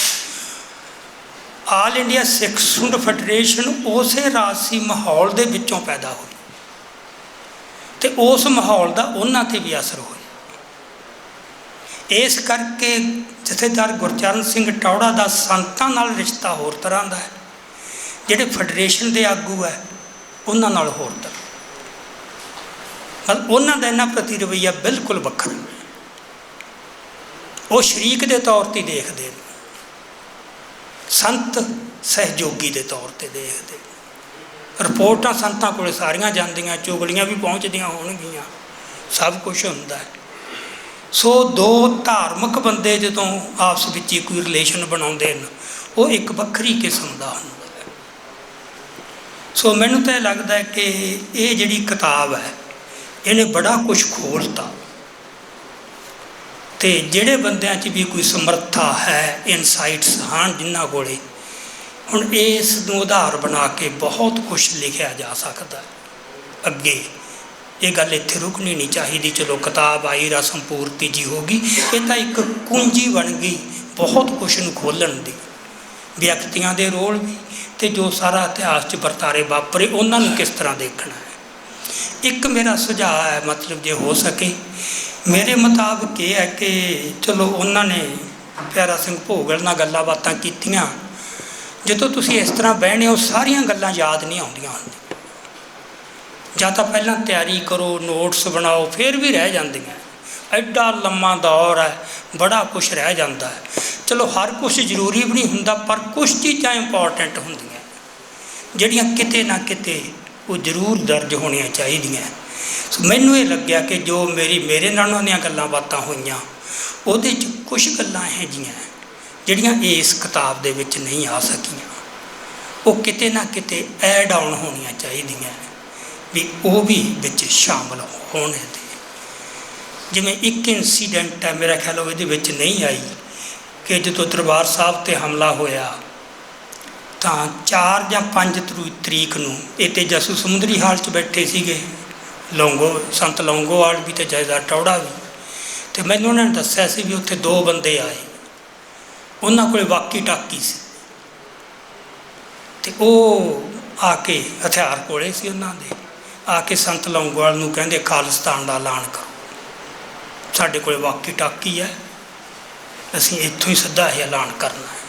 ਆਲ ਇੰਡੀਆ ਸਿੱਖ ਸੁੰਡ ਫੈਡਰੇਸ਼ਨ ਉਸੇ ਰਾਜਸੀ ਮਾਹੌਲ ਦੇ ਵਿੱਚੋਂ ਪੈਦਾ ਹੋਈ। ਤੇ ਉਸ ਮਾਹੌਲ ਦਾ ਉਹਨਾਂ ਤੇ ਵੀ ਅਸਰ ਹੋਇਆ। ਇਸ ਕਰਕੇ ਜਥੇਦਾਰ ਗੁਰਚਰਨ ਸਿੰਘ ਟੌੜਾ ਦਾ ਸੰਤਾਂ ਨਾਲ ਰਿਸ਼ਤਾ ਹੋਰ ਤਰ੍ਹਾਂ ਦਾ ਹੈ। ਜਿਹੜੇ ਫੈਡਰੇਸ਼ਨ ਦੇ ਆਗੂ ਹੈ, ਉਹਨਾਂ ਨਾਲ ਹੋਰ ਤਰ੍ਹਾਂ। ਮਤਲਬ ਉਹਨਾਂ ਦਾ ਇਹਨਾਂ ਪ੍ਰਤੀ ਰਵੱਈਆ ਬਿਲਕੁਲ ਵੱਖਰਾ ਉਹ ਸ਼ਰੀਕ ਦੇ ਤੌਰ ਤੇ ਦੇਖਦੇ ਨੇ। ਸੰਤ ਸਹਿਯੋਗੀ ਦੇ ਤੌਰ ਤੇ ਦੇਖਦੇ ਰਿਪੋਰਟਾਂ ਸੰਤਾਂ ਕੋਲੇ ਸਾਰੀਆਂ ਜਾਂਦੀਆਂ, ਚੁਗਲੀਆਂ ਵੀ ਪਹੁੰਚਦੀਆਂ ਹੋਣਗੀਆਂ। ਸਭ ਕੁਝ ਹੁੰਦਾ ਹੈ। ਸੋ ਦੋ ਧਾਰਮਿਕ ਬੰਦੇ ਜਦੋਂ ਆਪਸ ਵਿੱਚ ਹੀ ਕੋਈ ਰਿਲੇਸ਼ਨ ਬਣਾਉਂਦੇ ਨੇ ਉਹ ਇੱਕ ਵੱਖਰੀ ਕਿਸਮ ਦਾ ਹੁੰਦਾ ਹੈ। ਸੋ ਮੈਨੂੰ ਤਾਂ ਇਹ ਲੱਗਦਾ ਹੈ ਕਿ ਇਹ ਜਿਹੜੀ ਕਿਤਾਬ ਹੈ, ਇਹਨੇ ਬੜਾ ਕੁਝ ਖੋਲਤਾ ਤੇ ਜਿਹੜੇ ਬੰਦਿਆਂ 'ਚ ਵੀ ਕੋਈ ਸਮਰੱਥਾ ਹੈ ਇਨਸਾਈਟਸ ਹਨ ਜਿਨ੍ਹਾਂ ਕੋਲੇ, ਹੁਣ ਇਸ ਨੂੰ ਆਧਾਰ ਬਣਾ ਕੇ ਬਹੁਤ ਕੁਝ ਲਿਖਿਆ ਜਾ ਸਕਦਾ ਅੱਗੇ, ਇਹ ਗੱਲ ਇੱਥੇ ਰੁਕਣੀ ਨਹੀਂ ਚਾਹੀਦੀ, ਚਲੋ ਕਿਤਾਬ ਆਈ, ਰਸਮ ਪੂਰਤੀ ਜੀ ਹੋ ਗਈ, ਇਹ ਤਾਂ ਇੱਕ ਕੁੰਜੀ ਬਣ ਗਈ, ਬਹੁਤ ਕੁਝ ਨੂੰ ਖੋਲਣ ਦੀ। ਵਿਅਕਤੀਆਂ ਦੇ ਰੋਲ ਵੀ ਤੇ ਜੋ ਸਾਰਾ ਇਤਿਹਾਸ 'ਚ ਵਰਤਾਰੇ ਵਾਪਰੇ, ਉਹਨਾਂ ਨੂੰ ਕਿਸ ਤਰ੍ਹਾਂ ਦੇਖਣਾ ਹੈ? ਇੱਕ ਮੇਰਾ ਸੁਝਾਅ ਹੈ, ਮਤਲਬ ਜੇ ਹੋ ਸਕੇ ਮੇਰੇ ਮੁਤਾਬਕ ਇਹ ਹੈ ਕਿ ਚਲੋ ਉਹਨਾਂ ਨੇ ਪਿਆਰਾ ਸਿੰਘ ਭੋਗਲ ਨਾਲ ਗੱਲਾਂ ਬਾਤਾਂ ਕੀਤੀਆਂ। ਜਦੋਂ ਤੁਸੀਂ ਇਸ ਤਰ੍ਹਾਂ ਬਹਿਣੇ ਹੋ, ਸਾਰੀਆਂ ਗੱਲਾਂ ਯਾਦ ਨਹੀਂ ਆਉਂਦੀਆਂ ਹੁੰਦੀਆਂ ਜਾਂ ਤਾਂ ਪਹਿਲਾਂ ਤਿਆਰੀ ਕਰੋ ਨੋਟਸ ਬਣਾਓ, ਫਿਰ ਵੀ ਰਹਿ ਜਾਂਦੀਆਂ। ਐਡਾ ਲੰਮਾ ਦੌਰ ਹੈ, ਬੜਾ ਕੁਝ ਰਹਿ ਜਾਂਦਾ ਹੈ। ਚਲੋ ਹਰ ਕੁਝ ਜ਼ਰੂਰੀ ਵੀ ਨਹੀਂ ਹੁੰਦਾ, ਪਰ ਕੁਝ ਚੀਜ਼ਾਂ ਇੰਪੋਰਟੈਂਟ ਹੁੰਦੀਆਂ। ਜਿਹੜੀਆਂ ਕਿਤੇ ਨਾ ਕਿਤੇ ਉਹ ਜ਼ਰੂਰ ਦਰਜ ਹੋਣੀਆਂ ਚਾਹੀਦੀਆਂ। ਮੈਨੂੰ ਇਹ ਲੱਗਿਆ ਕਿ ਜੋ ਮੇਰੀ, ਮੇਰੇ ਨਾਲ ਉਹਨਾਂ ਦੀਆਂ ਗੱਲਾਂ ਬਾਤਾਂ ਹੋਈਆਂ, ਉਹਦੇ 'ਚ ਕੁਝ ਗੱਲਾਂ ਇਹੋ ਜਿਹੀਆਂ ਜਿਹੜੀਆਂ ਇਸ ਕਿਤਾਬ ਦੇ ਵਿੱਚ ਨਹੀਂ ਆ ਸਕੀਆਂ। ਉਹ ਕਿਤੇ ਨਾ ਕਿਤੇ ਐਡ ਆਨ ਹੋਣੀਆਂ ਚਾਹੀਦੀਆਂ ਵੀ ਉਹ ਵੀ ਵਿੱਚ ਸ਼ਾਮਲ ਹੋਣ ਇਹਦੇ। ਜਿਵੇਂ ਇੱਕ ਇਨਸੀਡੈਂਟ ਹੈ, ਮੇਰਾ ਖਿਆਲ ਉਹ ਇਹਦੇ ਵਿੱਚ ਨਹੀਂ ਆਈ, ਕਿ ਜਦੋਂ ਦਰਬਾਰ ਸਾਹਿਬ ਤੇ ਹਮਲਾ ਹੋਇਆ, ਤਾਂ 4 ਜਾਂ 5 ਤਰੀਕ ਨੂੰ ਇਹ ਤੇ ਜਸੂ ਸਮੁੰਦਰੀ ਹਾਲ 'ਚ ਬੈਠੇ ਸੀਗੇ। ਲੌਂਗੋ, ਸੰਤ ਲੌਂਗੋਵਾਲ ਵੀ ਤੇ ਜੈਦਾ ਟੌੜਾ ਵੀ। ਤੇ ਮੈਨੂੰ ਉਹਨਾਂ ਨੇ ਦੱਸਿਆ ਸੀ ਵੀ ਉੱਥੇ ਦੋ ਬੰਦੇ ਆਏ। ਉਹਨਾਂ ਕੋਲੇ ਵਾਕੀ ਟਾਕੀ ਸੀ। ਤੇ ਉਹ ਆ ਕੇ ਹਥਿਆਰ ਕੋਲੇ ਸੀ ਉਹਨਾਂ ਦੇ। ਆ ਕੇ ਸੰਤ ਲੌਂਗੋਵਾਲ ਨੂੰ ਕਹਿੰਦੇ, ਖਾਲਿਸਤਾਨ ਦਾ ਐਲਾਨ ਕਰੋ। ਸਾਡੇ ਕੋਲੇ ਵਾਕੀ ਟਾਕੀ ਹੈ। ਅਸੀਂ ਇੱਥੋਂ ਹੀ ਸਿੱਧਾ ਇਹ ਐਲਾਨ ਕਰਨਾ ਹੈ।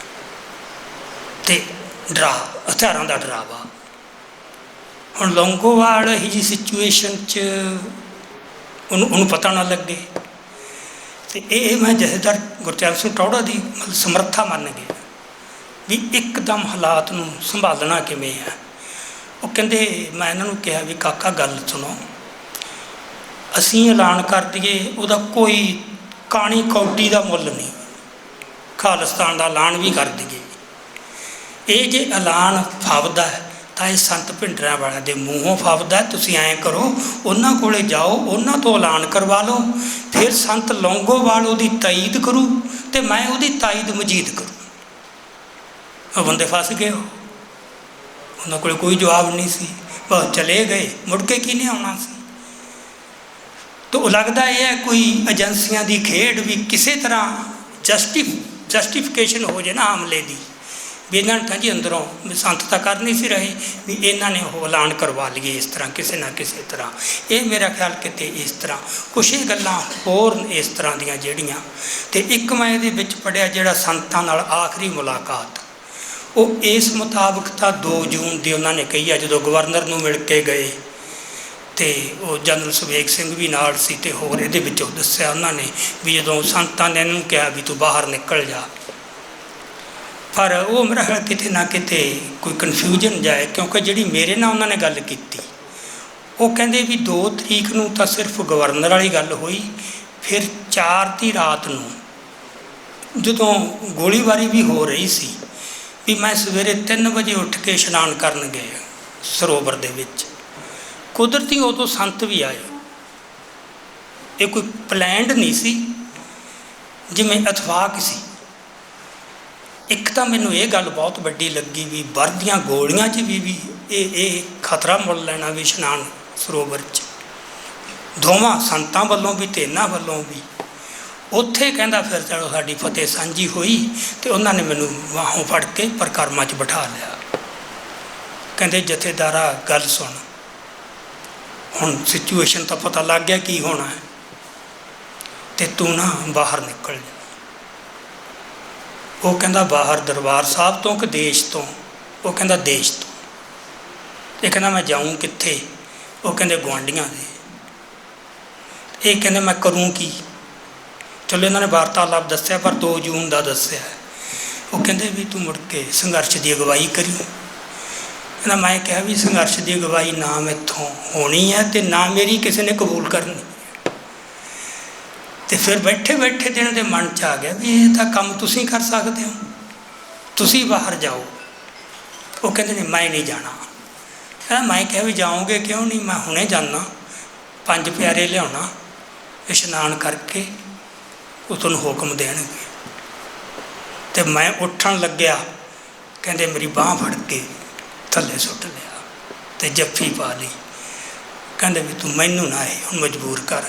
ਤੇ ਡਰਾ, ਹਥਿਆਰਾਂ ਦਾ ਡਰਾਵਾ ਹੁਣ ਲੌਂਗੋਵਾਲ ਇਹ ਜੀ ਸਿਚੁਏਸ਼ਨ 'ਚ ਉਹਨੂੰ ਉਹਨੂੰ ਪਤਾ ਨਾ ਲੱਗੇ। ਤੇ ਇਹ ਮੈਂ ਜਥੇਦਾਰ ਗੁਰਚਰਨ ਸਿੰਘ ਟੌੜਾ ਦੀ ਮਤਲਬ ਸਮਰੱਥਾ ਮੰਨ ਗਿਆ ਵੀ ਇੱਕਦਮ ਹਾਲਾਤ ਨੂੰ ਸੰਭਾਲਣਾ ਕਿਵੇਂ ਹੈ ਉਹ ਕਹਿੰਦੇ, ਮੈਂ ਇਹਨਾਂ ਨੂੰ ਕਿਹਾ ਵੀ ਕਾਕਾ ਗੱਲ ਸੁਣੋ। ਅਸੀਂ ਐਲਾਨ ਕਰ ਦਈਏ, ਉਹਦਾ ਕੋਈ ਕਾਣੀ ਕੌਡੀ ਦਾ ਮੁੱਲ ਨਹੀਂ। ਖਾਲਿਸਤਾਨ ਦਾ ਐਲਾਨ ਵੀ ਕਰ ਦਈਏ। ਇਹ ਜੇ ਐਲਾਨ ਫਬਦਾ ਹੈ ਤਾਂ ਇਹ ਸੰਤ ਭਿੰਡਰਾਂ ਵਾਲਿਆਂ ਦੇ ਮੂੰਹੋਂ ਫਬਦਾ ਤੁਸੀਂ ਐਂ ਕਰੋ, ਉਹਨਾਂ ਕੋਲੇ ਜਾਓ, ਉਹਨਾਂ ਤੋਂ ਐਲਾਨ ਕਰਵਾ ਲਓ। ਫਿਰ ਸੰਤ ਲੌਂਗੋਵਾਲ ਉਹਦੀ ਤਾਈਦ ਕਰੂ ਤੇ ਮੈਂ ਉਹਦੀ ਤਾਈਦ ਮਜੀਦ ਕਰੂ। ਉਹ ਬੰਦੇ ਫਸ ਗਏ ਉਹਨਾਂ ਕੋਲ ਕੋਈ ਜਵਾਬ ਨਹੀਂ ਸੀ। ਬਸ ਚਲੇ ਗਏ। ਮੁੜ ਕੇ ਕਿਹਨੇ ਆਉਣਾ ਸੀ? ਤੋ ਲੱਗਦਾ ਇਹ ਹੈ ਕੋਈ ਏਜੰਸੀਆਂ ਦੀ ਖੇਡ ਵੀ ਕਿਸੇ ਤਰ੍ਹਾਂ ਜਸਟਿਫ ਜਸਟੀਫਿਕੇਸ਼ਨ ਹੋ ਜੇ ਨਾ ਹਮਲੇ ਦੀ। ਵੀ ਇਹਨਾਂ ਨੇ ਤਾਂ ਜੀ ਅੰਦਰੋਂ ਵੀ ਸੰਤ ਤਾਂ ਕਰ ਨਹੀਂ ਸੀ ਰਹੇ, ਵੀ ਇਹਨਾਂ ਨੇ ਉਹ ਐਲਾਨ ਕਰਵਾ ਲਈਏ ਇਸ ਤਰ੍ਹਾਂ, ਕਿਸੇ ਨਾ ਕਿਸੇ ਤਰ੍ਹਾਂ। ਇਹ ਮੇਰਾ ਖਿਆਲ ਕਿਤੇ ਇਸ ਤਰ੍ਹਾਂ। ਕੁਛ ਇਹ ਗੱਲਾਂ ਹੋਰ ਇਸ ਤਰ੍ਹਾਂ ਦੀਆਂ ਜਿਹੜੀਆਂ। ਤੇ ਇੱਕ ਮੈਂ ਇਹਦੇ ਵਿੱਚ ਪੜਿਆ ਜਿਹੜਾ ਸੰਤਾਂ ਨਾਲ ਆਖਰੀ ਮੁਲਾਕਾਤ। ਉਹ ਇਸ ਮੁਤਾਬਕ ਤਾਂ 2 ਜੂਨ ਦੀ ਉਹਨਾਂ ਨੇ ਕਹੀ ਆ, ਜਦੋਂ ਗਵਰਨਰ ਨੂੰ ਮਿਲ ਕੇ ਗਏ। ਤੇ ਉਹ ਜਨਰਲ ਸੁਵੇਗ ਸਿੰਘ ਵੀ ਨਾਲ ਸੀ ਤੇ ਹੋਰ ਇਹਦੇ ਵਿੱਚੋਂ ਦੱਸਿਆ ਉਹਨਾਂ ਨੇ ਵੀ ਜਦੋਂ ਸੰਤਾਂ ਨੇ ਇਹਨੂੰ ਕਿਹਾ ਵੀ ਤੂੰ ਬਾਹਰ ਨਿਕਲ ਜਾ ਪਰ ਉਹ ਮੇਰਾ ਖਿਆਲ ਕਿਤੇ ਨਾ ਕਿਤੇ ਕੋਈ ਕਨਫਿਊਜ਼ਨ ਜਾਏ ਕਿਉਂਕਿ ਜਿਹੜੀ ਮੇਰੇ ਨਾਲ ਉਹਨਾਂ ਨੇ ਗੱਲ ਕੀਤੀ, ਉਹ ਕਹਿੰਦੇ ਵੀ 2 ਤਰੀਕ ਨੂੰ ਤਾਂ ਸਿਰਫ ਗਵਰਨਰ ਵਾਲੀ ਗੱਲ ਹੋਈ, ਫਿਰ 4 ਦੀ ਰਾਤ ਨੂੰ ਜਦੋਂ ਗੋਲੀਬਾਰੀ ਵੀ ਹੋ ਰਹੀ ਸੀ, ਵੀ ਮੈਂ ਸਵੇਰੇ 3 ਵਜੇ ਉੱਠ ਕੇ ਇਸ਼ਨਾਨ ਕਰਨ ਗਿਆ ਸਰੋਵਰ ਦੇ ਵਿੱਚ। ਕੁਦਰਤੀ ਉਦੋਂ ਸੰਤ ਵੀ ਆਏ। ਇਹ ਕੋਈ ਪਲੈਨਡ ਨਹੀਂ ਸੀ, ਜਿਵੇਂ ਇਤਫਾਕ ਸੀ ਇੱਕ ਤਾਂ ਮੈਨੂੰ ਇਹ ਗੱਲ ਬਹੁਤ ਵੱਡੀ ਲੱਗੀ ਵੀ ਵਰਦੀਆਂ ਗੋਲੀਆਂ 'ਚ ਵੀ ਵੀ ਇਹ ਇਹ ਖਤਰਾ ਮੁੱਲ ਲੈਣਾ ਵੀ ਇਸ਼ਨਾਨ ਸਰੋਵਰ 'ਚ। ਦੋਵਾਂ ਸੰਤਾਂ ਵੱਲੋਂ ਵੀ ਤੇ ਇਹਨਾਂ ਵੱਲੋਂ ਵੀ। ਉੱਥੇ ਕਹਿੰਦਾ ਫਿਰ ਚਲੋ ਸਾਡੀ ਫਤਿਹ ਸਾਂਝੀ ਹੋਈ ਤੇ ਉਹਨਾਂ ਨੇ ਮੈਨੂੰ ਬਾਹੋਂ ਫੜ ਕੇ ਪਰਕਰਮਾ 'ਚ ਬਿਠਾ ਲਿਆ। ਕਹਿੰਦੇ ਜਥੇਦਾਰਾ ਗੱਲ ਸੁਣ। ਹੁਣ ਸਿਚੁਏਸ਼ਨ ਤਾਂ ਪਤਾ ਲੱਗ ਗਿਆ ਕੀ ਹੋਣਾ ਹੈ। ਤੇ ਤੂੰ ਨਾ ਬਾਹਰ ਨਿਕਲ ਜਾ। ਉਹ ਕਹਿੰਦਾ ਬਾਹਰ ਦਰਬਾਰ ਸਾਹਿਬ ਤੋਂ ਕਿ ਦੇਸ਼ ਤੋਂ? ਉਹ ਕਹਿੰਦਾ ਦੇਸ਼ ਤੋਂ। ਇਹ ਕਹਿੰਦਾ ਮੈਂ ਜਾਊਂ ਕਿੱਥੇ? ਉਹ ਕਹਿੰਦੇ ਗੁਆਂਢੀਆਂ ਦੇ। ਇਹ ਕਹਿੰਦੇ ਮੈਂ ਕਰੂੰ ਕੀ? ਚਲੋ ਇਹਨਾਂ ਨੇ ਵਾਰਤਾਲਾਪ ਦੱਸਿਆ, ਪਰ 2 ਜੂਨ ਦਾ ਦੱਸਿਆ। ਉਹ ਕਹਿੰਦੇ ਵੀ ਤੂੰ ਮੁੜ ਕੇ ਸੰਘਰਸ਼ ਦੀ ਅਗਵਾਈ ਕਰੀ ਕਹਿੰਦਾ ਮੈਂ ਕਿਹਾ ਵੀ ਸੰਘਰਸ਼ ਦੀ ਅਗਵਾਈ ਨਾ ਮੈਥੋਂ ਹੋਣੀ ਹੈ ਤੇ ਨਾ ਮੇਰੀ ਕਿਸੇ ਨੇ ਕਬੂਲ ਕਰਨੀ। ਤੇ ਫਿਰ ਬੈਠੇ ਬੈਠੇ ਦਿਨ ਦੇ ਮਨ ਚ ਆ ਗਿਆ ਵੀ ਇਹ ਤਾਂ ਕੰਮ ਤੁਸੀਂ ਕਰ ਸਕਦੇ ਹੋ। ਤੁਸੀਂ ਬਾਹਰ ਜਾਓ। ਉਹ ਕਹਿੰਦੇ ਨੇ, ਮੈਂ ਨਹੀਂ ਜਾਣਾ। ਕਹਿੰਦਾ, ਮੈਂ ਕਿਹਾ ਵੀ ਜਾਓਗੇ ਕਿਉਂ ਨਹੀਂ? ਮੈਂ ਹੁਣੇ ਜਾਣਾ ਪੰਜ ਪਿਆਰੇ ਲਿਆਉਣਾ, ਇਸ਼ਨਾਨ ਕਰਕੇ ਉਹ ਤੁਹਾਨੂੰ ਹੁਕਮ ਦੇਣਗੇ। ਤੇ ਮੈਂ ਉੱਠਣ ਲੱਗਿਆ। ਕਹਿੰਦੇ, ਮੇਰੀ ਬਾਹ ਫੜ ਕੇ ਥੱਲੇ ਸੁੱਟ ਲਿਆ ਤੇ ਜੱਫੀ ਪਾ ਲਈ। ਕਹਿੰਦੇ ਵੀ ਤੂੰ ਮੈਨੂੰ ਨਾ ਇਹ ਹੁਣ ਮਜਬੂਰ ਕਰ।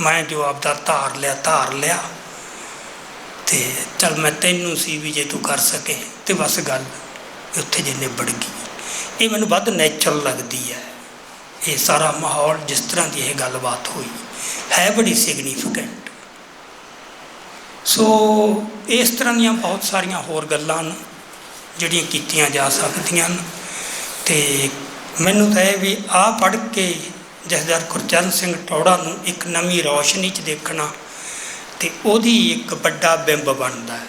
ਮੈਂ ਜੋ ਆਪਦਾ ਧਾਰ ਲਿਆ ਧਾਰ ਲਿਆ। ਤੇ ਚਲ ਮੈਂ ਤੈਨੂੰ ਸੀ ਵੀ ਜੇ ਤੂੰ ਕਰ ਸਕੇ, ਤੇ ਬਸ ਗੱਲ, ਉੱਥੇ ਜੇ ਨਿਬੜ ਗਈ। ਇਹ ਮੈਨੂੰ ਵੱਧ ਨੈਚੁਰਲ ਲੱਗਦੀ ਹੈ। ਇਹ ਸਾਰਾ ਮਾਹੌਲ ਜਿਸ ਤਰ੍ਹਾਂ ਦੀ ਇਹ ਗੱਲਬਾਤ ਹੋਈ, ਹੈ ਬੜੀ ਸਿਗਨੀਫੀਕੈਂਟ ਸੋ ਇਸ ਤਰ੍ਹਾਂ ਦੀਆਂ ਬਹੁਤ ਸਾਰੀਆਂ ਹੋਰ ਗੱਲਾਂ ਹਨ, ਜਿਹੜੀਆਂ ਕੀਤੀਆਂ ਜਾ ਸਕਦੀਆਂ ਹਨ। ਤੇ ਮੈਨੂੰ ਤਾਂ ਇਹ ਵੀ ਆ ਪੜ੍ਹ ਕੇ ਜਥੇਦਾਰ ਗੁਰਚਰਨ ਸਿੰਘ ਟੌੜਾ ਨੂੰ ਇੱਕ ਨਵੀਂ ਰੌਸ਼ਨੀ 'ਚ ਦੇਖਣਾ ਤੇ ਉਹਦੀ ਇੱਕ ਵੱਡਾ ਬਿੰਬ ਬਣਦਾ ਹੈ।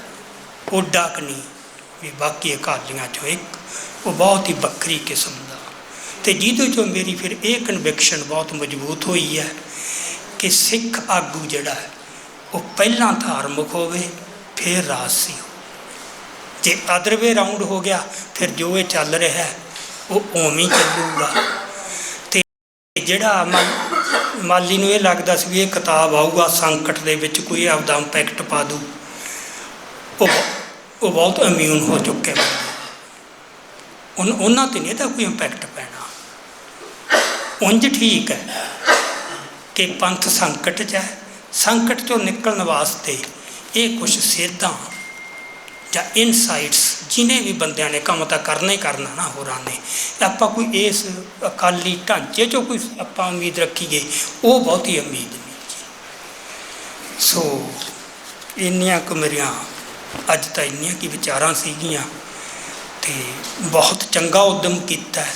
ਓਡਾ ਕਨੀ ਵੀ ਬਾਕੀ ਅਕਾਲੀਆਂ 'ਚੋਂ ਇੱਕ, ਉਹ ਬਹੁਤ ਹੀ ਵੱਖਰੀ ਕਿਸਮ ਦਾ। ਤੇ ਜਿਹਦੇ 'ਚੋਂ ਮੇਰੀ ਫਿਰ ਇਹ ਕਨਵਿਕਸ਼ਨ ਬਹੁਤ ਮਜ਼ਬੂਤ ਹੋਈ ਹੈ ਕਿ ਸਿੱਖ ਆਗੂ ਜਿਹੜਾ ਹੈ, ਉਹ ਪਹਿਲਾਂ ਧਾਰਮਿਕ ਹੋਵੇ, ਫਿਰ ਰਾਜਸੀ ਹੋਵੇ। ਜੇ ਅਦਰਵੇ ਰਾਉਂਡ ਹੋ ਗਿਆ, ਫਿਰ ਜੋ ਇਹ ਚੱਲ ਰਿਹਾ ਹੈ, ਉਹ ਉਵੇਂ ਚੱਲੂਗਾ। ਜਿਹੜਾ ਮਾ- ਮਾਲੀ ਨੂੰ ਇਹ ਲੱਗਦਾ ਸੀ ਵੀ ਇਹ ਕਿਤਾਬ ਆਊਗਾ, ਸੰਕਟ ਦੇ ਵਿੱਚ ਕੋਈ ਆਪਦਾ ਇੰਪੈਕਟ ਪਾ ਦੂ ਉਹ ਉਹ ਬਹੁਤ ਇਮਿਊਨ ਹੋ ਚੁੱਕੇ ਨੇ। ਉਨ ਉਹਨਾਂ ਤੇ ਨਹੀਂ ਤਾਂ ਕੋਈ ਇੰਪੈਕਟ ਪੈਣਾ। ਉਂਝ ਠੀਕ ਹੈ ਕਿ ਪੰਥ ਸੰਕਟ 'ਚ ਹੈ। ਸੰਕਟ ਚੋਂ ਨਿਕਲਣ ਵਾਸਤੇ ਇਹ ਕੁਝ ਸੇਧਾਂ ਜਾਂ ਇਨਸਾਈਟਸ ਜਿਨੇ ਵੀ ਬੰਦਿਆਂ ਨੇ ਕੰਮ ਤਾਂ ਕਰਨਾ ਹੀ ਕਰਨਾ ਨਾ ਹੋਰਾਂ ਨੇ। ਆਪਾਂ ਕੋਈ ਇਸ ਅਕਾਲੀ ਢਾਂਚੇ ਚੋਂ ਕੋਈ ਆਪਾਂ ਉਮੀਦ ਰੱਖੀਏ, ਉਹ ਬਹੁਤੀ ਉਮੀਦ ਨਹੀਂ ਸੋ ਇੰਨੀਆਂ ਕੁ ਮੇਰੀਆਂ ਅੱਜ ਤਾਂ ਇੰਨੀਆਂ ਕੀ ਵਿਚਾਰਾਂ ਸੀਗੀਆਂ ਤੇ ਬਹੁਤ ਚੰਗਾ ਉਦਮ ਕੀਤਾ ਹੈ।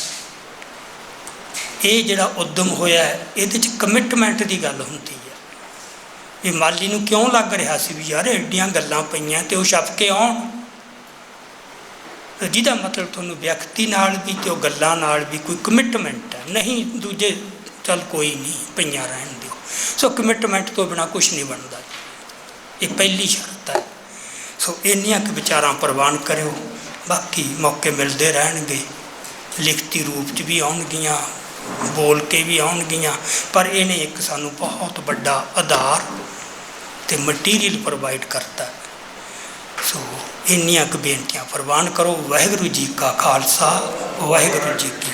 ਇਹ ਜਿਹੜਾ ਉਦਮ ਹੋਇਆ ਇਹਦੇ ਚ ਕਮਿਟਮੈਂਟ ਦੀ ਗੱਲ ਹੁੰਦੀ ਹੈ। ਵੀ ਮਾਲੀ ਨੂੰ ਕਿਉਂ ਲੱਗ ਰਿਹਾ ਸੀ ਵੀ ਯਾਰ ਐਡੀਆਂ ਗੱਲਾਂ ਪਈਆਂ ਤੇ ਉਹ ਛਪ ਕੇ ਆਉਣ? ਜਿਹਦਾ ਮਤਲਬ ਤੁਹਾਨੂੰ ਵਿਅਕਤੀ ਨਾਲ ਵੀ ਤੇ ਉਹ ਗੱਲਾਂ ਨਾਲ ਵੀ ਕੋਈ ਕਮਿਟਮੈਂਟ ਹੈ। ਨਹੀਂ, ਦੂਜੇ ਚੱਲ ਕੋਈ ਨਹੀਂ, ਪਈਆਂ ਰਹਿਣ ਦਿਓ। ਸੋ ਕਮਿਟਮੈਂਟ ਤੋਂ ਬਿਨਾ ਕੁਝ ਨਹੀਂ ਬਣਦਾ। ਇਹ ਪਹਿਲੀ ਸ਼ਰਤ ਹੈ। ਸੋ ਇੰਨੀਆਂ ਕੁ ਵਿਚਾਰਾਂ ਪ੍ਰਵਾਨ ਕਰਿਓ। ਬਾਕੀ ਮੌਕੇ ਮਿਲਦੇ ਰਹਿਣਗੇ। ਲਿਖਤੀ ਰੂਪ 'ਚ ਵੀ ਆਉਣਗੀਆਂ। ਬੋਲ ਕੇ ਵੀ ਆਉਣਗੀਆਂ, ਪਰ ਇਹਨੇ ਇੱਕ ਸਾਨੂੰ ਬਹੁਤ ਵੱਡਾ ਆਧਾਰ ਤੇ ਮਟੀਰੀਅਲ ਪ੍ਰੋਵਾਈਡ ਕਰਤਾ। ਸੋ ਇੰਨੀਆਂ ਕੁ ਬੇਨਤੀਆਂ ਪ੍ਰਵਾਨ ਕਰੋ, ਵਾਹਿਗੁਰੂ ਜੀ ਕਾ ਖਾਲਸਾ, ਵਾਹਿਗੁਰੂ ਜੀ ਕੀ